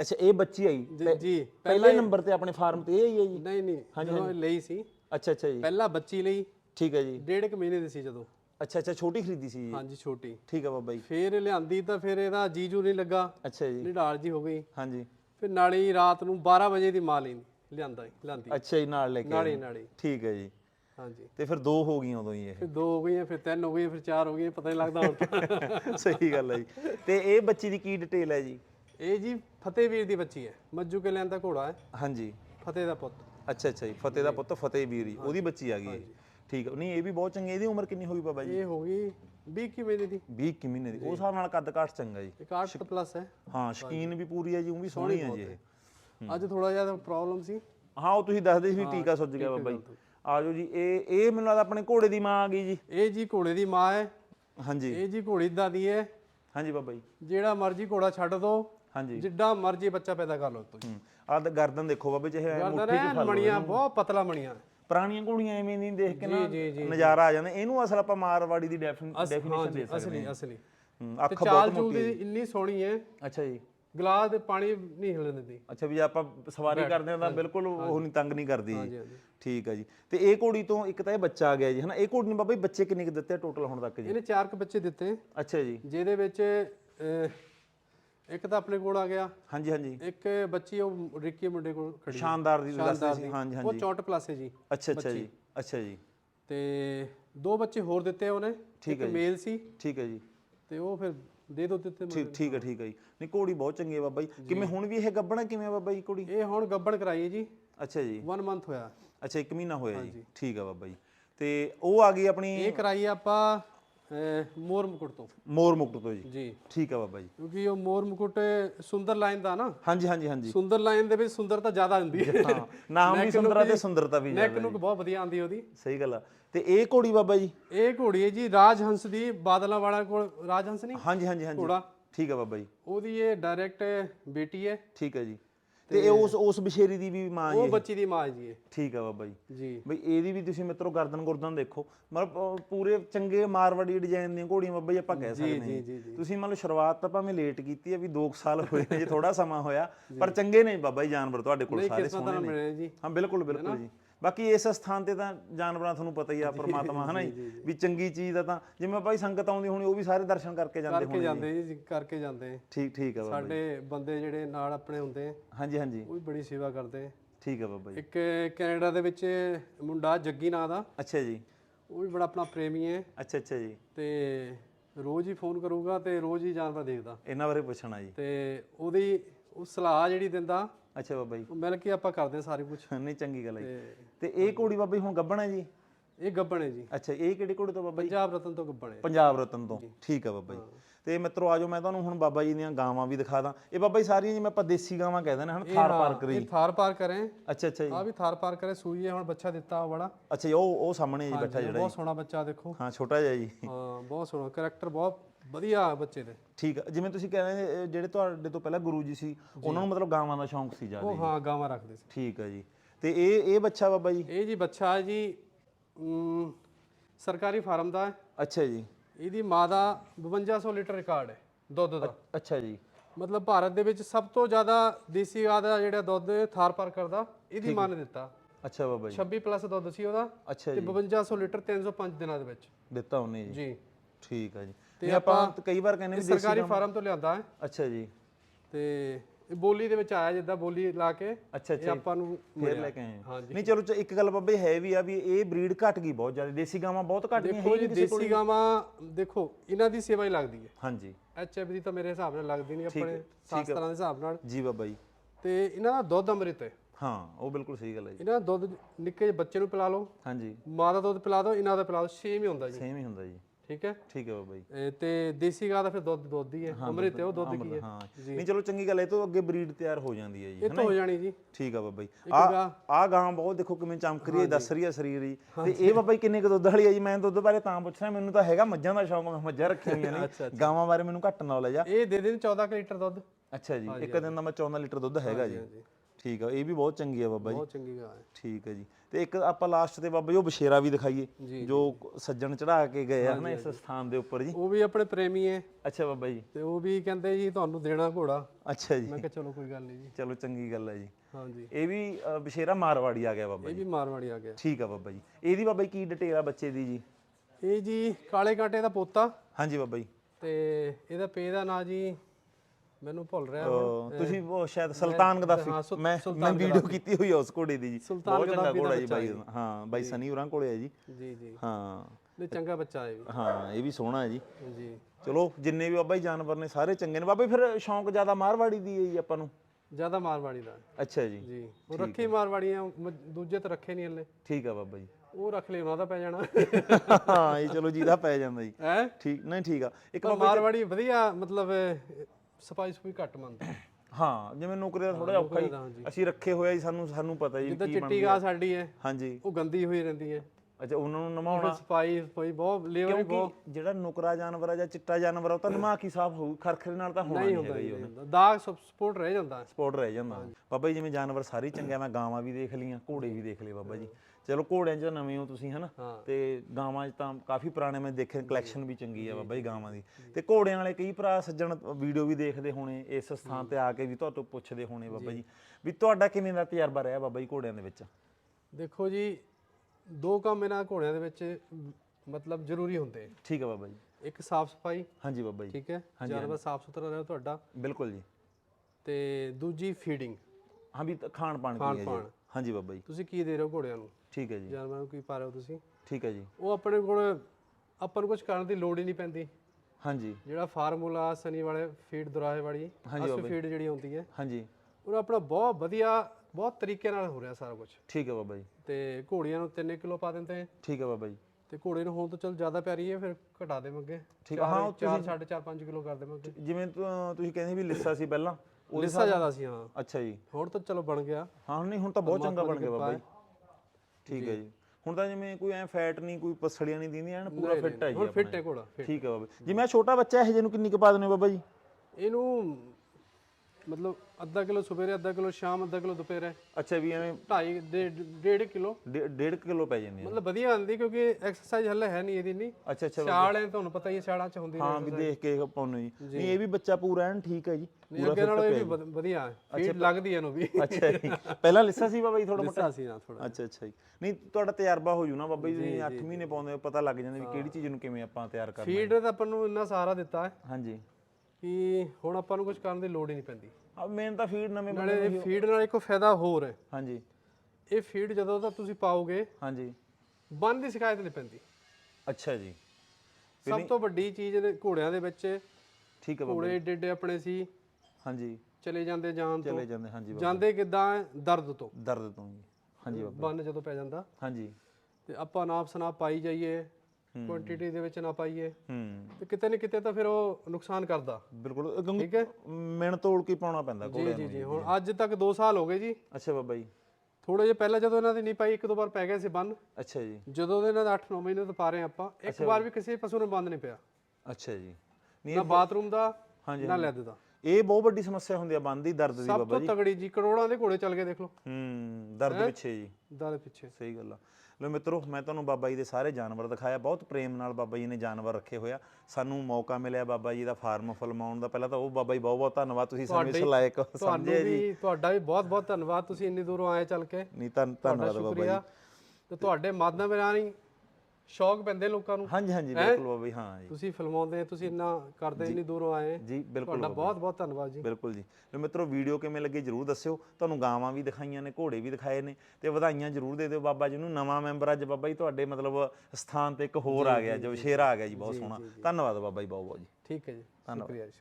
ਅੱਛਾ ਇਹ ਬੱਚੀ ਆਈ। ਜੀ- ਜੀ ਪਹਿਲੇ ਨੰਬਰ ਤੇ ਆਪਣੇ ਫਾਰਮ ਤੇ ਇਹ ਹੀ ਹੈ ਜੀ? ਨਹੀਂ ਨਹੀਂ ਜਦੋਂ ਇਹ ਲਈ ਸੀ। ਅੱਛਾ ਅੱਛਾ ਜੀ। ਪਹਿਲਾਂ ਬੱਚੀ ਲਈ। ਠੀਕ ਹੈ ਜੀ। ਡੇਢ ਕੁ ਮਹੀਨੇ ਦੀ ਸੀ ਜਦੋਂ। ਅੱਛਾ ਅੱਛਾ ਛੋਟੀ ਖਰੀਦੀ ਸੀ ਜੀ। ਹਾਂਜੀ ਛੋਟੀ। ਠੀਕ ਹੈ ਬਾਬਾ ਜੀ। ਫਿਰ ਲਿਆਂਦੀ ਤਾਂ ਫਿਰ ਇਹਦਾ ਜੀਜੂ ਨਹੀਂ ਲੱਗਾ। ਅੱਛਾ ਜੀ। ਨਿਢਾਲ ਜੀ ਹੋ ਗਈ। ਹਾਂਜੀ। ਫਿਰ ਨਾਲੀ ਰਾਤ ਨੂੰ 12 ਵਜੇ ਦੀ ਮਾਂ ਲਈ ਲਿਆਂਦਾ ਲਿਆਂਦੀ। ਅੱਛਾ ਜੀ ਨਾਲ ਲੈ ਕੇ ਨਾਲੀ। ਨਾਲੀ ਠੀਕ ਹੈ ਜੀ। ਹਾਂਜੀ। ਤੇ ਫਿਰ ਦੋ ਹੋ ਗਈਆਂ ਉਦੋਂ ਹੀ ਇਹ। ਫਿਰ ਦੋ ਹੋ ਗਈਆਂ ਫਿਰ ਤਿੰਨ ਹੋ ਗਈਆਂ ਫਿਰ ਚਾਰ ਹੋ ਗਈਆਂ ਪਤਾ ਨਹੀਂ ਲੱਗਦਾ ਹੁਣ। ਸਹੀ ਗੱਲ ਹੈ ਜੀ। ਤੇ ਇਹ ਬੱਚੀ ਦੀ ਕੀ ਡਿਟੇਲ ਹੈ ਜੀ? ਇਹ ਜੀ ਫਤਿਹਵੀਰ ਦੀ ਬੱਚੀ ਹੈ। ਮੱਜੂ ਕੇ ਲੈਣ ਦਾ ਘੋੜਾ ਹੈ। ਹਾਂਜੀ। ਫਤਿਹ ਦਾ ਪੁੱਤ। ਅੱਛਾ ਅੱਛਾ ਜੀ ਫਤਿਹ ਦਾ ਪੁੱਤ ਫਤਿਹ ਵੀਰ ਜੀ ਉਹਦੀ ਬੱਚੀ ਆ ਗਈ ਹੈ ਠੀਕ ਹੈ ਨਹੀਂ ਇਹ ਵੀ ਬਹੁਤ ਚੰਗੀ ਇਹਦੀ ਉਮਰ ਕਿੰਨੀ ਹੋਈ ਬਾਬਾ ਜੀ? ਇਹ ਹੋ ਗਈ 20 ਕਿ ਮਹੀਨੇ ਦੀ। 20 ਕਿ ਮਹੀਨੇ ਦੀ। ਉਸ ਹਿਸਾਬ ਨਾਲ ਕੱਦ ਕਾਠ ਚੰਗਾ ਜੀ। ਇੱਕ 8 ਪਲੱਸ ਹੈ। ਹਾਂ ਸ਼ਕੀਨ ਵੀ ਪੂਰੀ ਹੈ ਜੀ ਉਹ ਵੀ ਸੋਹਣੀ ਹੈ ਜੀ ਇਹ। ਅੱਜ ਥੋੜਾ ਜਿਹਾ ਪ੍ਰੋਬਲਮ ਸੀ। ਹਾਂ ਉਹ ਤੁਸੀਂ ਦੱਸਦੇ ਸੀ ਵੀ ਟੀਕਾ ਸੁੱਜ ਗਿਆ ਬਾਬਾ ਜੀ। ਆਜੋ ਜੀ ਇਹ ਇਹ ਮੈਨੂੰ ਲੱਗਦਾ ਆਪਣੇ ਘੋੜੇ ਦੀ ਮਾਂ ਆ ਗਈ ਜੀ। ਇਹ ਜੀ ਘੋੜੇ ਦੀ ਮਾਂ ਹੈ। ਹਾਂਜੀ। ਇਹ ਜੀ ਘੋੜੀ ਦਾਦੀ ਹੈ। ਹਾਂਜੀ ਬਾਬਾ ਜੀ। ਜਿਹੜਾ ਮਰਜ਼ੀ ਘੋੜਾ ਛੱਡ ਦੋ। ਹਾਂਜੀ। ਜਿੱਡਾ ਮਰਜ਼ੀ ਬੱਚਾ ਪੈਦਾ ਕਰ ਲਓ ਤੁਸੀਂ ਆਹ ਗਰਦਨ ਦੇਖੋ ਬਾਬੇ ਚਾਹੇ ਐਂ ਕਰਦਾ ਨਾ ਮਣੀਆਂ ਬਹੁਤ ਪਤਲਾ ਮਣੀਆਂ। ਪੁਰਾਣੀਆਂ ਘੋੜੀਆਂ ਐਵੇਂ ਨਹੀਂ ਦੇਖ ਕੇ ਨਾ ਨਜ਼ਾਰਾ ਆ ਜਾਂਦਾ। ਇਹਨੂੰ ਅਸਲ ਆਪਾਂ ਮਾਰਵਾੜੀ ਦੀ ਡੈਫੀਨੇਸ਼ਨ ਦੇ ਸਕਦੇ ਅਸਲੀ ਅਸਲੀ। ਹਾਂ ਅੱਖ ਚਾਲ ਬਹੁਤ ਚੂਲ ਮੋਟੀ ਦੀ ਇੰਨੀ ਸੋਹਣੀ ਹੈ। ਅੱਛਾ ਜੀ। ਗਲਾਸ ਦੇ ਪਾਣੀ ਨਹੀਂ ਹਿਲਣ ਦਿੰਦੀ। ਅੱਛਾ ਵੀ ਆਪਾਂ ਸਵਾਰੀ ਕਰਦੇ ਹਾਂ ਤਾਂ ਬਿਲਕੁਲ ਉਹ ਨਹੀਂ ਤੰਗ ਨਹੀਂ ਕਰਦੀ ਜੀ। ਠੀਕ ਹੈ ਜੀ। ਤੇ ਇਹ ਘੋੜੀ ਤੋਂ ਇੱਕ ਤਾਂ ਇਹ ਬੱਚਾ ਆ ਗਿਆ ਜੀ ਹਨਾ? ਇਹ ਘੋੜੀ ਨੇ ਬਾਬਾ ਜੀ ਬੱਚੇ ਕਿੰਨੇ ਕੁ ਦਿੱਤੇ ਟੋਟਲ ਹੁਣ ਤੱਕ ਜੀ? ਇਹਨੇ ਚਾਰ ਕੁ ਬੱਚੇ ਦਿੱਤੇ। ਅੱਛਾ ਜੀ। ਜਿਹਦੇ ਵਿੱਚ ਇੱਕ ਤਾਂ ਆਪਣੇ ਕੋਲ ਆ ਗਿਆ। ਹਾਂਜੀ ਹਾਂਜੀ। ਇੱਕ ਬੱਚੀ ਉਹ ਰਿੱਕੀ ਮੁੰਡੇ ਕੋਲ ਖੜੀ ਸ਼ਾਨਦਾਰ ਦੀ ਦੱਸਦੇ ਸੀ। ਦੀ। ਹਾਂਜੀ ਉਹ ਹਾਂਜੀ। 64 ਪਲੱਸ ਹੈ ਜੀ ਅੱਛਾ ਅੱਛਾ ਜੀ। ਅੱਛਾ ਜੀ। ਤੇ ਦੋ ਬੱਚੇ ਹੋਰ ਦਿੱਤੇ ਉਹਨੇ। ਇੱਕ ਮੇਲ ਸੀ। ਠੀਕ ਹੈ ਜੀ। ਤੇ ਉਹ ਫਿਰ ਦੇ ਦੋ ਦਿੱਤੇ ਠੀਕ ਠੀਕ ਹੈ ਠੀਕ ਹੈ ਜੀ। ਨਹੀਂ ਘੋੜੀ ਬਹੁਤ ਚੰਗੀ ਹੈ ਬਾਬਾ ਜੀ। ਕਿਵੇਂ ਹੁਣ ਵੀ ਇਹ ਗੱਬਣਾ ਕਿਵੇਂ ਬਾਬਾ ਜੀ ਨੂੰ। ਇਹ ਹੁਣ ਗੱਬੜ ਕਰਾਈ ਹੈ ਜੀ। ਅੱਛਾ ਜੀ। 1 ਮੰਥ ਹੋਇਆ। ਅੱਛਾ 1 ਮਹੀਨਾ ਹੋਇਆ ਜੀ। ਠੀਕ ਹੈ ਬਾਬਾ ਜੀ। ਤੇ ਉਹ ਆ ਗਈ ਆਪਣੀ ਇਹ ਕਰਾਈ ਆਪਾਂ ਮੋਰ ਮੁਕੁਟ ਤੋਂ। ਮੋਰ ਮੁਕਟ ਤੋਂ ਜੀ। ਜੀ। ਠੀਕ ਹੈ ਬਾਬਾ ਜੀ। ਕਿਉਂਕਿ ਉਹ ਮੋਰ ਮੁਕੁਟ ਸੁੰਦਰ ਲਾਈਨ ਦਾ ਨਾ। ਹਾਂਜੀ ਹਾਂਜੀ ਹਾਂਜੀ। ਸੁੰਦਰ ਲਾਈਨ ਦੇ ਵਿੱਚ ਸੁੰਦਰਤਾ ਜ਼ਿਆਦਾ ਹੁੰਦੀ ਹੈ। ਹਾਂ ਨਾਮ ਵੀ ਸੁੰਦਰਾ ਤੇ ਸੁੰਦਰਤਾ ਵੀ ਨੈਕ ਨੂੰ ਬਹੁਤ ਵਧੀਆ ਆਉਂਦੀ ਉਹਦੀ। ਸਹੀ ਗੱਲ ਆ। ਤੇ ਇਹ ਘੋੜੀ ਬਾਬਾ ਜੀ? ਇਹ ਘੋੜੀ ਹੈ ਜੀ ਰਾਜਹੰਸ ਦੀ ਬਾਦਲਾਂ ਵਾਲਾ ਕੋਲ ਰਾਜਹੰਸ ਨਹੀਂ? ਹਾਂਜੀ ਹਾਂਜੀ ਹਾਂਜੀ। ਘੋੜਾ। ਠੀਕ ਹੈ ਬਾਬਾ ਜੀ। ਉਹਦੀ ਇਹ ਡਾਇਰੈਕਟ ਬੇਟੀ ਹੈ। ਠੀਕ ਹੈ ਜੀ। ਤੇ ਇਹ ਉਸ ਉਸ ਬਸ਼ੇਰੀ ਦੀ ਵੀ ਮਾਂ ਜੀ ਉਹ ਬੱਚੀ ਦੀ ਮਾਂ ਜੀ ਇਹ। ਠੀਕ ਹੈ ਬਾਬਾ ਜੀ। ਜੀ। ਬਈ ਇਹਦੀ ਵੀ ਤੁਸੀਂ ਮਿੱਤਰੋ ਗਰਦਨ ਗੁਰਦਨ ਦੇਖੋ। ਮਤਲਬ ਪੂਰੇ ਚੰਗੇ ਮਾਰਵਾੜੀ ਡਿਜ਼ਾਈਨ ਦੀਆਂ ਘੋੜੀਆਂ ਬਾਬਾ ਜੀ ਆਪਾਂ ਕਹਿ ਸਕਦੇ ਹਾਂ। ਤੁਸੀਂ ਮੰਨ ਲਓ ਸ਼ੁਰੂਆਤ ਤਾਂ ਭਾਵੇਂ ਲੇਟ ਕੀਤੀ ਹੈ ਵੀ 2 ਸਾਲ ਹੋਏ ਨੇ ਜੇ ਥੋੜਾ ਸਮਾਂ ਹੋਇਆ ਪਰ ਚੰਗੇ ਨੇ ਬਾਬਾ ਜੀ ਜਾਨਵਰ ਤੁਹਾਡੇ ਕੋਲ ਸਾਰੇ ਸੋਹਣੇ ਨੇ। ਹਾਂ ਬਿਲਕੁਲ ਬਿਲਕੁਲ ਜੀ। ਬਾਕੀ ਇਸ ਸਥਾਨ ਤੇ ਤਾਂ ਜਾਨਵਰਾਂ ਤੁਹਾਨੂੰ ਪਤਾ ਹੀ ਆ ਪ੍ਰਮਾਤਮਾ ਹਨਾ ਜੀ? ਵੀ ਚੰਗੀ ਚੀਜ਼ ਦਾ ਤਾਂ ਜਿਵੇਂ ਭਾਈ ਸੰਗਤ ਆਉਂਦੀ ਹੋਣੀ ਉਹ ਵੀ ਸਾਰੇ ਦਰਸ਼ਨ ਕਰਕੇ ਜਾਂਦੇ ਕਰਕੇ ਹੋਣੇ ਜਾਂਦੇ ਜੀ ਕਰਕੇ ਜਾਂਦੇ। ਠੀਕ ਠੀਕ ਹੈ ਬਾਬਾ ਸਾਡੇ ਬੰਦੇ ਜਿਹੜੇ ਨਾਲ ਆਪਣੇ ਹੁੰਦੇ ਹਾਂਜੀ ਹਾਂਜੀ। ਉਹ ਵੀ ਬੜੀ ਸੇਵਾ ਕਰਦੇ। ਠੀਕ ਹੈ ਬਾਬਾ ਜੀ। ਇੱਕ ਕੈਨੇਡਾ ਦੇ ਵਿੱਚ ਮੁੰਡਾ ਜੱਗੀ ਨਾਂ ਦਾ ਅੱਛਾ ਜੀ। ਉਹ ਵੀ ਬੜਾ ਆਪਣਾ ਪ੍ਰੇਮੀ ਹੈ। ਅੱਛਾ ਅੱਛਾ ਜੀ। ਤੇ ਰੋਜ਼ ਹੀ ਫੋਨ ਕਰੂਗਾ ਤੇ ਰੋਜ਼ ਹੀ ਜਾਨਵਰ ਦੇਖਦਾ। ਇਹਨਾਂ ਬਾਰੇ ਪੁੱਛਣਾ ਜੀ। ਤੇ ਉਹਦੀ ਉਹ ਸਲਾਹ ਜਿਹੜੀ ਦਿੰਦਾ ਅੱਛਾ ਬਾਬਾ ਜੀ। ਮਿਲ ਕੇ ਆਪਾਂ ਕਰਦੇ ਸਾਰੇ ਕੁਝ ਨਹੀਂ ਚੰਗੀ ਗੱਲ ਹੈ ਤੇ ਇਹ ਘੋੜੀ ਬਾਬਾ ਜੀ ਹੁਣ ਗੱਬਣ ਹੈ ਜੀ? ਇਹ ਗੱਬਣ ਹੈ ਜੀ। ਅੱਛਾ ਇਹ ਕਿਹੜੇ ਘੋੜੇ ਤੋਂ ਬਾਬਾ ਜੀ? ਪੰਜਾਬ ਰਤਨ ਤੋਂ ਗੱਬਣ ਹੈ। ਪੰਜਾਬ ਰਤਨ ਤੋਂ। ਠੀਕ ਆ ਬਾਬਾ ਜੀ। ਤੇ ਮਿੱਤਰੋ ਆਜੋ ਮੈਂ ਤੁਹਾਨੂੰ ਹੁਣ ਬਾਬਾ ਜੀ ਦੀਆਂ ਗਾਵਾਂ ਵੀ ਦਿਖਾ ਦਾਂ। ਇਹ ਬਾਬਾ ਜੀ ਸਾਰੀਆਂ ਜਿਵੇਂ ਆਪਾਂ ਦੇਸੀ ਗਾਵਾਂ ਕਹਿੰਦੇ ਨੇ ਹਨ ਥਾਰ ਪਾਰ ਕਰੀ। ਇਹ ਥਾਰ ਪਾਰ ਕਰੇ। ਅੱਛਾ ਅੱਛਾ ਜੀ। ਆ ਵੀ ਥਾਰ ਪਾਰ ਕਰੇ ਸੂਈ ਹੈ ਹੁਣ ਬੱਚਾ ਦਿੱਤਾ ਉਹ ਬੜਾ ਅੱਛਾ ਜੀ ਉਹ ਉਹ ਸਾਹਮਣੇ ਜੀ ਬੈਠਾ ਜਿਹੜਾ ਬਹੁਤ ਸੋਹਣਾ ਬੱਚਾ ਦੇਖੋ। ਹਾਂ ਛੋਟਾ ਜਿਹਾ ਜੀ। ਹਾਂ ਬਹੁਤ ਸੋਹਣਾ। ਕੈਰੈਕਟਰ ਬਹੁਤ ਵਧੀਆ ਬੱਚੇ ਦੇ। ਠੀਕ ਆ। ਜਿਵੇਂ ਤੁਸੀਂ ਕਹਿੰਦੇ ਜਿਹੜੇ ਤੁਹਾਡੇ ਤੋਂ ਪਹਿਲਾਂ ਗੁਰੂ ਜੀ ਸੀ ਉਹਨਾਂ ਨੂੰ ਮਤਲਬ ਗਾਵਾਂ ਦਾ ਸ਼ੌਂਕ ਸੀ ਜ਼ਿਆਦਾ ਉਹ ਹਾਂ ਗਾਵਾਂ ਰੱਖਦੇ ਸੀ। ਠੀਕ ਆ ਜੀ। ਤੇ ਇਹ ਇਹ ਬੱਚਾ ਬਾਬਾ ਜੀ? ਇਹ ਜੀ ਬੱਚਾ ਜੀ ਅਮ, ਸਰਕਾਰੀ ਫਾਰਮ ਦਾ ਹੈ। ਅੱਛਾ ਜੀ। ਇਹਦੀ ਮਾਂ ਦਾ 5200 ਲੀਟਰ ਰਿਕਾਰਡ ਹੈ ਦੁੱਧ ਦਾ। ਅੱਛਾ ਜੀ। ਮਤਲਬ ਭਾਰਤ ਦੇ ਵਿੱਚ ਸਭ ਤੋਂ ਜ਼ਿਆਦਾ ਦੇਸੀ ਗਾਂ ਦਾ ਜਿਹੜਾ ਦੁੱਧ ਥਾਰ ਪਾਰ ਕਰਦਾ ਇਹਦੀ ਮਾਂ ਨੇ ਦਿੱਤਾ। ਅੱਛਾ ਬਾਬਾ ਜੀ। 26 ਪਲੱਸ ਦੁੱਧ ਸੀ ਉਹਦਾ ਅੱਛਾ ਤੇ ਜੀ। 5200 ਲੀਟਰ 305 ਦਿਨਾਂ ਦੇ ਵਿੱਚ। ਦਿੱਤਾ ਉਹਨੇ ਜੀ। ਜੀ। ਠੀਕ ਆ ਜੀ। ਤੇ ਆਪਾਂ ਕਈ ਵਾਰ ਕਹਿੰਦੇ ਇਹ ਵੀ ਦੇਸੀ ਸਰਕਾਰੀ ਫਾਰਮ ਤੋਂ ਲਿਆਂਦਾ ਹੈ। ਅੱਛਾ ਜੀ। ਤੇ ਇਹ ਬੋਲੀ ਦੇ ਵਿੱਚ ਆਇਆ ਜਿੱਦਾਂ ਬੋਲੀ ਲਾ ਕੇ ਅੱਛਾ ਇਹ ਅੱਛਾ ਆਪਾਂ ਨੂੰ ਫੇਰ ਮਿਲਿਆ। ਲੈ ਕੇ ਆਏ। ਹਾਂ। ਹਾਂਜੀ। ਨਹੀਂ ਚਲੋ ਚ- ਇੱਕ ਗੱਲ ਬਾਬੇ ਹੈ ਵੀ ਆ ਵੀ ਇਹ ਬਰੀਡ ਘਟ ਗਈ ਬਹੁਤ ਜ਼ਿਆਦਾ। ਦੇਸੀ ਗਾਵਾਂ ਬਹੁਤ ਘਟ ਗਈਆਂ ਦੇਖੋ ਜੀ ਦੇਸੀ ਗਾਵਾਂ ਦੇਖੋ ਇਹਨਾਂ ਦੀ ਸੇਵਾ ਹੀ ਲੱਗਦੀ ਹੈ। ਹਾਂਜੀ। ਐਚਐਫ ਦੀ ਤਾਂ ਮੇਰੇ ਹਿਸਾਬ ਨਾਲ ਲੱਗਦੀ ਨਹੀਂ ਆਪਣੇ ਸ਼ਾਸਤਰਾਂ ਦੇ ਹਿਸਾਬ ਨਾਲ। ਜੀ ਬਾਬਾ ਜੀ। ਤੇ ਇਹਨਾਂ ਦਾ ਦੁੱਧ ਅੰਮ੍ਰਿਤ ਹੈ। ਹਾਂ ਉਹ ਬਿਲਕੁਲ ਸਹੀ ਗੱਲ ਹੈ ਜੀ। ਇਹਨਾਂ ਦਾ ਦੁੱਧ ਨਿੱਕੇ ਜਿਹੇ ਬੱਚੇ ਨੂੰ ਪਿਲਾ ਲਓ। ਹਾਂਜੀ। ਮਾਂ ਦਾ ਦੁੱਧ ਪਿਲਾ ਦਿਓ ਇਹਨਾਂ ਦਾ ਪਿਲਾ ਦਿਓ ਸੇਮ ਹੀ ਹੁੰਦਾ ਜੀ। ਸੇਮ ਹੀ ਹੁੰਦਾ ਜੀ। ਠੀਕ ਹੈ? ਠੀਕ ਹੈ ਬਾਬਾ ਜੀ। ਤੇ ਦੇਸੀ ਗਾਂ ਦਾ ਫਿਰ ਦੁੱਧ ਦੁੱਧ ਹੀ ਹੈ। ਅੰਮ੍ਰਿਤ ਹੈ ਉਹ ਦੁੱਧ ਕੀ ਹੈ? ਹਾਂ। ਨਹੀਂ ਚਲੋ ਚੰਗੀ ਗੱਲ ਹੈ ਇਹ ਤੋਂ ਅੱਗੇ ਬਰੀਡ ਤਿਆਰ ਹੋ ਜਾਂਦੀ ਹੈ ਜੀ ਇਹ ਤਾਂ ਹੋ ਜਾਣੀ ਜੀ। ਠੀਕ ਆ ਬਾਬਾ ਜੀ। ਆ ਗਾਂ- ਆ ਗਾਂ ਬਹੁਤ ਦੇਖੋ ਕਿਵੇਂ ਚਮਕ ਰਹੀ ਹੈ ਦੱਸ ਰਹੀ ਹੈ ਸਰੀਰ ਜੀ। ਤੇ ਇਹ ਬਾਬਾ ਜੀ ਕਿੰਨੇ ਕੁ ਦੁੱਧ ਵਾਲੀ ਹੈ ਜੀ? ਮੈਂ ਦੁੱਧ ਬਾਰੇ ਤਾਂ ਪੁੱਛਣਾ ਮੈਨੂੰ ਤਾਂ ਹੈਗਾ ਮੱਝਾਂ ਦਾ ਸ਼ੌਂਕ ਮੈਂ ਮੱਝਾਂ ਰੱਖੀਆਂ ਹੋਈਆਂ ਨੇ। ਗਾਵਾਂ ਬਾਰੇ ਮੈਨੂੰ ਘੱਟ ਨੌਲੇਜ ਆ। ਇਹ ਦੇ ਦੇਣ 14 ਕੁ ਲੀਟਰ ਦੁੱਧ। ਅੱਛਾ ਜੀ ਇੱਕ ਦਿਨ ਦਾ ਮੈਂ 14 ਲੀਟਰ ਦੁੱਧ ਹੈਗਾ ਜੀ। ਠੀਕ ਆ ਇਹ ਵੀ ਬਹੁਤ ਚੰਗੀ ਆ ਬਾਬਾ ਜੀ। ਬਹੁਤ ਚੰਗੀ ਗਾਂ ਹੈ। ਠੀਕ ਹੈ ਜੀ। ਤੇ ਇੱਕ ਆਪਾਂ ਲਾਸਟ ਤੇ ਬਾਬਾ ਜੀ ਉਹ ਬਸ਼ੇਰਾ ਵੀ ਦਿਖਾਈਏ ਜੀ, ਸੱਜਣ ਚੜਾ ਕੇ ਗਏ ਆ ਹਨਾ ਇਸ ਸਥਾਨ ਦੇ ਉੱਪਰ ਜੀ। ਉਹ ਵੀ ਆਪਣੇ ਪ੍ਰੇਮੀ ਹੈ। ਅੱਛਾ ਬਾਬਾ ਜੀ। ਤੇ ਉਹ ਵੀ ਕਹਿੰਦੇ ਜੀ ਤੁਹਾਨੂੰ ਦੇਣਾ ਘੋੜਾ। ਅੱਛਾ ਜੀ। ਮੈਂ ਕਿਹਾ ਚਲੋ ਕੋਈ ਗੱਲ ਨਹੀਂ ਜੀ। ਚਲੋ ਚੰਗੀ ਗੱਲ ਹੈ ਜੀ। ਹਾਂਜੀ। ਇਹ ਵੀ ਬਸ਼ੇਰਾ ਮਾਰਵਾੜੀ ਆ ਗਿਆ ਬਾਬਾ ਇਹ ਜੀ। ਵੀ ਮਾਰਵਾੜੀ ਆ ਗਿਆ। ਠੀਕ ਆ ਬਾਬਾ ਜੀ। ਇਹਦੀ ਬਾਬਾ ਜੀ ਕੀ ਡਿਟੇਲ ਆ ਬੱਚੇ ਦੀ ਜੀ? ਇਹ ਜੀ ਕਾਲੇ ਕਾਂਟੇ ਦਾ ਪੋਤਾ। ਹਾਂਜੀ ਬਾਬਾ ਜੀ। ਤੇ ਇਹਦਾ ਪੇ ਦਾ ਨਾਂ ਜੀ ਮੈਨੂੰ ਭੁੱਲ ਰਿਹਾ ਹੁਣ। ਅਹ ਤੁਸੀਂ ਉਹ ਸ਼ਾਇਦ ਸੁਲਤਾਨ ਗਦਾਫੀ ਸੁਲ- ਮੈਂ ਮੈਂ ਸੁਲਤਾਨ ਵੀਡੀਓ ਕੀਤੀ ਹੋਈ ਆ ਉਸ ਘੋੜੇ ਦੀ ਜੀ। ਸੁਲਤਾਨ ਬਹੁਤ ਚੰਗਾ ਗਦਾਫੀ ਦਾ ਘੋੜਾ ਜੀ ਬੱਚਾ ਬਾਈ ਦਾ। ਹਾਂ ਬਾਈ ਸਨੀ ਉਰਾਂ ਕੋਲੇ ਹੈ ਜੀ। ਜੀ ਜੀ। ਹਾਂ। ਨਹੀਂ ਚੰਗਾ ਬੱਚਾ ਹੈ ਹਾਂ ਇਹ ਵੀ ਸੋਹਣਾ ਹੈ ਜੀ। ਵੀ ਜੀ। ਚਲੋ ਜਿੰਨੇ ਵੀ ਬਾਬਾ ਜੀ ਜਾਨਵਰ ਨੇ ਸਾਰੇ ਚੰਗੇ ਨੇ। ਬਾਬਾ ਜੀ ਫਿਰ ਸ਼ੌਂਕ ਜ਼ਿਆਦਾ ਮਾਰਵਾੜੀ ਦੀ ਹੈ ਜੀ ਆਪਾਂ ਨੂੰ? ਜ਼ਿਆਦਾ ਮਾਰਵਾੜੀ ਦਾ। ਅੱਛਾ ਜੀ। ਜੀ। ਉਹ ਰੱਖੀ ਮਾਰਵਾੜੀਆਂ ਮ- ਦੂਜੇ ਤਾਂ ਰੱਖੇ ਨਹੀਂ ਹਲੇ। ਠੀਕ ਆ ਬਾਬਾ ਜੀ। ਉਹ ਰੱਖ ਲਈ ਉਹਨਾਂ ਦਾ ਪੈ ਜਾਣਾ। ਹਾਂ ਇਹ ਚਲੋ ਜਿਹਦਾ ਪੈ ਜਾਂਦਾ ਜੀ। ਹੈ? ਠੀਕ ਨਹੀਂ ਠੀਕ ਆ। ਇੱਕ ਮਾਰਵਾੜੀ ਵਧੀਆ ਮਤਲਬ ਸਪਾਈਸ ਵੀ ਘੱਟ ਮੰਨਦਾ ਹਾਂ ਜਿਵੇਂ ਨੌਕਰੀ ਦਾ ਥੋੜਾ ਔਖਾ। ਜੀ ਅਸੀਂ ਰੱਖੇ ਹੋਇਆ ਜੀ ਸਾਨੂੰ ਸਾਨੂੰ ਪਤਾ ਜੀ ਜਿੱਦਾਂ ਕੀ ਚਿੱਟੀ ਗਾਂ ਸਾਡੀ ਹੈ ਹਾਂਜੀ। ਉਹ ਗੰਦੀ ਹੋਈ ਰਹਿੰਦੀ ਹੈ। ਅੱਛਾ ਉਹਨਾਂ ਨੂੰ ਨਮਾਉਣਾ? ਸਪਾਈ ਕੋਈ ਬਹੁਤ ਲੇਵਰ ਬਹੁਤ ਕਿਉਂਕਿ ਜਿਹੜਾ ਨੁਕਰਾ ਜਾਨਵਰ ਆ ਜਾਂ ਚਿੱਟਾ ਜਾਨਵਰ ਉਹ ਤਾਂ ਦਿਮਾਗ ਹੀ ਸਾਫ਼ ਹੋਊ ਖਰਖਰੇ ਨਾਲ ਤਾਂ ਹੋਣਾ ਨਹੀਂ ਹੈਗਾ ਜੀ। ਦਾਗ ਸਪੋਰਟ ਰਹਿ ਜਾਂਦਾ। ਸਪੋਰਟ ਰਹਿ ਜਾਂਦਾ। ਬਾਬਾ ਜੀ ਜਿਵੇਂ ਜਾਨਵਰ ਸਾਰੇ ਚੰਗੇ ਮੈਂ ਗਾਵਾਂ ਵੀ ਦੇਖ ਲਈਆਂ ਘੋੜੇ ਵੀ ਦੇਖ ਲਏ ਬਾਬਾ ਜੀ। ਚਲੋ ਘੋੜਿਆਂ 'ਚ ਨਵੇਂ ਹੋ ਤੁਸੀਂ ਹਨਾ? ਹਾਂ। ਤੇ ਗਾਵਾਂ 'ਚ ਤਾਂ ਕਾਫੀ ਪੁਰਾਣੇ ਮੈਂ ਦੇਖੇ ਕਲੈਕਸ਼ਨ ਵੀ ਚੰਗੀ ਆ ਬਾਬਾ ਜੀ ਗਾਵਾਂ ਦੀ। ਤੇ ਘੋੜਿਆਂ ਵਾਲੇ ਕਈ ਭਰਾ ਸੱਜਣ ਵੀਡੀਓ ਵੀ ਦੇਖਦੇ ਹੋਣੇ ਇਸ ਸਥਾਨ ਤੇ ਆ ਕੇ ਵੀ ਤੁਹਾਡੇ ਤੋਂ ਪੁੱਛਦੇ ਹੋਣੇ ਬਾਬਾ ਜੀ। ਵੀ ਤੁਹਾਡਾ ਕਿਵੇਂ ਦਾ ਤਜਰਬਾ ਰਿਹਾ ਬਾਬਾ ਜੀ ਘੋੜਿਆਂ ਦੇ ਵਿੱਚ? ਦੇਖੋ ਜੀ ਦੋ ਕੰਮ ਇਹਨਾਂ ਘੋੜਿਆਂ ਦੇ ਵਿੱਚ ਮਤਲਬ ਜ਼ਰੂਰੀ ਹੁੰਦੇ। ਠੀਕ ਆ ਬਾਬਾ ਜੀ। ਇੱਕ ਸਾਫ਼ ਸਫ਼ਾਈ। ਹਾਂਜੀ ਬਾਬਾ ਜੀ। ਠੀਕ ਹੈ? ਜਾਨਵਰ ਸਾਫ਼ ਸੁਥਰਾ ਰਹੇ ਤੁਹਾਡਾ। ਬਿਲਕੁਲ ਜੀ। ਤੇ ਦੂਜੀ ਫੀਡਿੰਗ ਹਾਂ ਵੀ ਖਾਣ ਪਾਣ ਕੀ ਹੈ ਜੀ। ਹਾਂਜੀ ਬਾਬਾ ਜੀ। ਤੁਸੀਂ ਕੀ ਦੇ ਰਹੇ ਹੋ ਘੋੜਿਆਂ ਨੂੰ? ਠੀਕ ਹੈ ਜੀ। ਜਾਨਵਰਾਂ ਨੂੰ ਕੀ ਪਾ ਰਹੇ ਹੋ ਤੁਸੀਂ? ਠੀਕ ਹੈ ਜੀ। ਉਹ ਆਪਣੇ ਕੋਲ ਆਪਾਂ ਨੂੰ ਕੁਝ ਕਰਨ ਦੀ ਲੋੜ ਹੀ ਨਹੀਂ ਪੈਂਦੀ। ਹਾਂਜੀ। ਜਿਹੜਾ ਫਾਰਮੂਲਾ ਸਨੀ ਵਾਲੇ ਫੀਡ ਦੁਰਾਹੇ ਵਾਲੀ ਹਾਂਜੀ ਅਸਲ ਫੀਡ ਜਿਹੜੀ ਹੁੰਦੀ ਹੈ ਹਾਂਜੀ। ਉਹ ਆਪਣਾ ਬਹੁਤ ਵਧੀਆ ਬਹੁਤ ਤਰੀਕੇ ਨਾਲ ਹੋ ਰਿਹਾ ਸਾਰਾ ਕੁਝ ਠੀਕ ਹੈ ਬਾਬਾ ਜੀ। ਤੇ ਘੋੜੀਆਂ ਨੂੰ 3 ਕਿਲੋ ਪਾ ਦਿੰਦੇ। ਠੀਕ ਹੈ ਬਾਬਾ ਜੀ। ਤੇ ਘੋੜੇ ਨੂੰ ਹੁਣ ਤਾਂ ਚਲ ਜ਼ਿਆਦਾ ਪਿਆਰੀ ਹੈ ਫਿਰ ਘਟਾ ਦੇਵਾਂਗੇ। ਠੀਕ ਹਾਂ, ਉਹ 4 4.5 5 ਕਿਲੋ ਕਰ ਦੇਵਾਂਗੇ। ਜਿਵੇਂ ਤੁਸੀਂ ਕਹਿੰਦੇ ਵੀ ਲਿੱਸਾ ਸੀ ਪਹਿਲਾਂ ਲਿੱਸਾ ਜ਼ਿਆਦਾ ਸੀ ਹਾਂ। ਅੱਛਾ ਜੀ। ਹੁਣ ਤਾਂ ਚਲੋ ਬਣ ਗਿਆ। ਹਾਂ ਨਹੀਂ ਹੁਣ ਤਾਂ ਬਹੁਤ ਚੰਗਾ ਬਣ ਗਿਆ ਬਾਬਾ ਜੀ। ਠੀਕ ਹੈ ਜੀ ਹੁਣ ਤਾਂ ਜਿਵੇਂ ਕੋਈ ਐ ਫੈਟ ਨਹੀਂ ਕੋਈ ਪਸੜੀਆਂ ਨਹੀਂ ਦਿੰਦੀਆਂ ਐਨ ਪੂਰਾ ਫਿੱਟ ਹੈ ਜੀ ਹੁਣ ਫਿੱਟ। ਹੈ ਘੋੜਾ fit। ਠੀਕ ਹੈ ਬਾਬਾ ਜੀ। ਜਿਵੇਂ ਆਹ ਛੋਟਾ ਬੱਚਾ ਇਹ ਜਿਹਨੂੰ ਕਿੰਨੀ ਕੁ ਪਾ ਦਿੰਦੇ ਹੋ ਬਾਬਾ ਜੀ ਇਹਨੂੰ ਮਤਲਬ ਅੱਧਾ ਕਿਲੋ ਸਵੇਰੇ ਅੱਧਾ ਕਿਲੋ ਸ਼ਾਮ ਅੱਧਾ ਕਿਲੋ ਦੁਪਹਿਰੇ। ਅੱਛਾ ਵੀ ਐਵੇਂ 2.5 ਡੇਢ ਕਿਲੋ। ਡੇਢ ਕਿਲੋ ਪੈ ਜਾਂਦੇ ਆ ਮਤਲਬ ਵਧੀਆ ਆਉਂਦੀ ਕਿਉਂਕਿ ਐਕਸਰਸਾਈਜ਼ ਹੱਲੇ ਹੈ ਨਹੀਂ ਇਹਦੀ ਨਹੀਂ ਅੱਛਾ ਅੱਛਾ ਸਿਆਲ ਹੈ ਤੁਹਾਨੂੰ ਪਤਾ ਹੀ ਹੈ ਸਿਆਲਾਂ 'ਚ ਹੁੰਦੀ ਹਾਂ ਵੀ ਦੇਖ ਕੇ ਪਾਉਣੇ ਜੀ। ਨਹੀਂ ਇਹ ਵੀ ਬੱਚਾ ਪੂਰਾ ਐਨ ਠੀਕ ਹੈ ਜੀ। ਨਹੀਂ ਅੱਗੇ ਨਾਲੋਂ ਇਹ ਵੀ ਵਧ- ਵਧੀਆ ਹੈ। ਫੀਡ ਲੱਗਦੀ ਹੈ ਇਹਨੂੰ ਵੀ। ਅੱਛਾ ਜੀ। ਪਹਿਲਾਂ ਲਿੱਸਾ ਸੀ ਬਾਬਾ ਜੀ ਥੋੜਾ ਲਿੱਸਾ ਸੀ ਨਾ ਥੋੜਾ ਅੱਛਾ ਅੱਛਾ ਜੀ। ਨਹੀਂ ਤੁਹਾਡਾ ਤਜਰਬਾ ਹੋ ਜੂ ਨਾ ਬਾਬਾ ਜੀ ਤੁਸੀਂ 8 ਮਹੀਨੇ ਪਾਉਂਦੇ ਹੋ ਪਤਾ ਲੱਗ ਜਾਂਦਾ ਵੀ ਕਿਹੜੀ ਚੀਜ਼ ਨੂੰ ਕਿਵੇਂ ਆਪਾਂ ਤਿਆਰ ਕਰਨਾ ਫੀਡ ਤਾਂ ਆਪਾਂ ਨੂੰ ਇੰਨਾ ਸਹਾਰਾ ਦਿੱਤਾ ਹੈ ਹਾਂਜੀ। ਕਿ ਹੁਣ ਆਪਾਂ ਨੂੰ ਕੁਝ ਕਰਨ ਦੀ ਲੋੜ ਹੀ ਨਹੀਂ ਪੈਂਦੀ। ਆ ਮੇਨ ਤਾਂ ਫੀਡ ਨਵੇਂ ਨਾਲੇ ਇਹ ਫੀਡ ਨਾਲ ਇੱਕ ਫਾਇਦਾ ਹੋਰ ਹੈ। ਹਾਂਜੀ। ਇਹ ਫੀਡ ਜਦੋਂ ਤਾਂ ਤੁਸੀਂ ਪਾਓਗੇ ਹਾਂਜੀ। ਬੰਨ ਦੀ ਸ਼ਿਕਾਇਤ ਨਹੀਂ ਪੈਂਦੀ। ਅੱਛਾ ਜੀ। ਸਭ ਤੋਂ ਵੱਡੀ ਚੀਜ਼ ਇਹਦੇ ਘੋੜਿਆਂ ਦੇ ਵਿੱਚ ਠੀਕ ਹੈ ਬਾਬਾ ਘੋੜੇ ਏਡੇ ਏਡੇ ਆਪਣੇ ਸੀ। ਹਾਂਜੀ। ਚਲੇ ਜਾਂਦੇ ਜਾਨ ਤੋਂ। ਚਲੇ ਜਾਂਦੇ ਹਾਂਜੀ ਬਾਬਾ ਜਾਂਦੇ ਕਿਦਾਂ? ਦਰਦ ਤੋਂ। ਦਰਦ ਤੋਂ ਜੀ। ਹਾਂਜੀ ਬਾਬਾ ਬੰਨ ਜਦੋਂ ਪੈ ਜਾਂਦਾ। ਹਾਂਜੀ। ਤੇ ਆਪਾਂ ਨਾਪ ਸਨਾਪ ਪਾਈ ਜਾਈਏ। ਕੁਆਂਟੀਟੀ ਦੇ ਵਿੱਚ ਨਾ ਪਾਈਏ। ਹੂੰ। ਤੇ ਕਿਤੇ ਨਾ ਕਿਤੇ ਤਾਂ ਫਿਰ ਉਹ ਨੁਕਸਾਨ ਕਰਦਾ। ਬਿਲਕੁਲ ਠੀਕ ਹੈ? ਮਿਣ ਤੋੜ ਕੇ ਪਾਉਣਾ ਪੈਂਦਾ ਘੋੜਿਆਂ ਜੀ ਜੀ ਹੁਣ ਅੱਜ ਤੱਕ 2 ਸਾਲ ਹੋ ਗਏ ਜੀ। ਅੱਛਾ ਬਾਬਾ ਜੀ। ਥੋੜੇ ਜਿਹਾ ਪਹਿਲਾਂ ਜਦੋਂ ਇਹਨਾਂ ਦੀ ਨਹੀਂ ਪਾਈ ਇੱਕ ਦੋ ਵਾਰ ਪੈ ਗਿਆ ਸੀ ਬੰਨ। ਅੱਛਾ ਜੀ। ਜਦੋਂ ਦੇ ਇਹਨਾਂ ਦਾ 8-9 ਮਹੀਨੇ ਤੋਂ ਪਾ ਰਹੇ ਆਪਾਂ ਇੱਕ ਵਾਰ ਵੀ ਕਿਸੇ ਪਸ਼ੂ ਨੂੰ ਬੰਦ ਨਹੀਂ ਪਿਆ। ਅੱਛਾ ਜੀ। ਨਹੀਂ ਨਾ ਬਾਥਰੂਮ ਦਾ ਹਾਂਜੀ, ਨਾ ਲੈਦ ਦਾ। ਇਹ ਬਹੁਤ ਵੱਡੀ ਸਮੱਸਿਆ ਹੁੰਦੀ ਆ ਬੰਦ ਦੀ ਦਰਦ ਦੀ ਸਭ ਬਾਬਾ ਤੋਂ ਜੀ। ਤਗੜੀ ਜੀ ਕਰੋੜਾਂ ਦੇ ਘੋੜੇ ਚੱਲ ਗਏ ਦੇਖ ਲਓ। ਹੂੰ ਦਰਦ ਪਿੱਛੇ ਜੀ। ਦਰਦ ਪਿੱਛੇ। ਸਹੀ ਗੱਲ ਆ। ਲੋ ਮਿੱਤਰੋ ਮੈਂ ਤੁਹਾਨੂੰ ਬਾਬਾ ਜੀ ਦੇ ਸਾਰੇ ਜਾਨਵਰ ਦਿਖਾਇਆ ਬਹੁਤ ਪ੍ਰੇਮ ਨਾਲ ਬਾਬਾ ਜੀ ਨੇ ਜਾਨਵਰ ਰੱਖੇ ਹੋਇਆ ਸਾਨੂੰ ਮੌਕਾ ਮਿਲਿਆ ਬਾਬਾ ਜੀ ਦਾ ਫਾਰਮ ਫਲਮਾਉਣ ਦਾ। ਪਹਿਲਾਂ ਤਾਂ ਉਹ ਬਾਬਾ ਜੀ ਬਹੁਤ ਬਹੁਤ ਧੰਨਵਾਦ ਤੁਸੀਂ ਸਾਨੂੰ ਇਸ ਲਾਇਕ ਸਮਝੇ ਜੀ। ਤੁਹਾਡਾ ਵੀ ਬਹੁਤ ਬਹੁਤ ਧੰਨਵਾਦ ਤੁਸੀਂ ਇੰਨੀ ਦੂਰੋਂ ਆਏ ਚੱਲ ਕੇ। ਨਹੀਂ ਧੰਨਵਾਦ ਬਾਬਾ ਜੀ। ਤੇ ਤੁਹਾਡੇ ਮਾਧਿਅਮ ਰਾਹੀਂ ਸ਼ੌਕ ਪੈਂਦੇ ਲੋਕਾਂ ਨੂੰ। ਹਾਂਜੀ ਹਾਂਜੀ ਬਿਲਕੁਲ ਬਾਬਾ ਜੀ ਹਾਂ ਜੀ। ਤੁਸੀਂ ਫਿਲਮਾਉਂਦੇ ਤੁਸੀਂ ਇੰਨਾ ਕਰਦੇ ਇੰਨੀ ਦੂਰੋਂ ਆਏ। ਜੀ ਬਿਲਕੁਲ ਤੁਹਾਡਾ ਬਹੁਤ ਬਹੁਤ ਧੰਨਵਾਦ ਜੀ। ਬਿਲਕੁਲ ਜੀ। ਲੋ ਮਿੱਤਰੋ ਵੀਡੀਓ ਕਿਵੇਂ ਲੱਗੀ ਜਰੂਰ ਦੱਸਿਓ। ਤੁਹਾਨੂੰ ਗਾਵਾਂ ਵੀ ਦਿਖਾਈਆਂ ਨੇ ਘੋੜੇ ਵੀ ਦਿਖਾਏ ਨੇ ਤੇ ਵਧਾਈਆਂ ਜਰੂਰ ਦੇ ਦਿਓ ਬਾਬਾ ਜੀ ਨੂੰ। ਨਵਾਂ ਮੈਂਬਰ ਅੱਜ ਬਾਬਾ ਜੀ ਤੁਹਾਡੇ ਮਤਲਬ ਸਥਾਨ ਤੇ ਇੱਕ ਹੋਰ ਆ ਗਿਆ ਜੋ ਸ਼ੇਰ ਆ ਗਿਆ ਜੀ ਬਹੁਤ ਸੋਹਣਾ। ਧੰਨਵਾਦ ਬਾਬਾ ਜੀ ਬਹੁਤ ਬਹੁਤ ਜੀ। ਠੀਕ ਹੈ ਜੀ। ਸ਼ੁਕਰੀਆ ਜੀ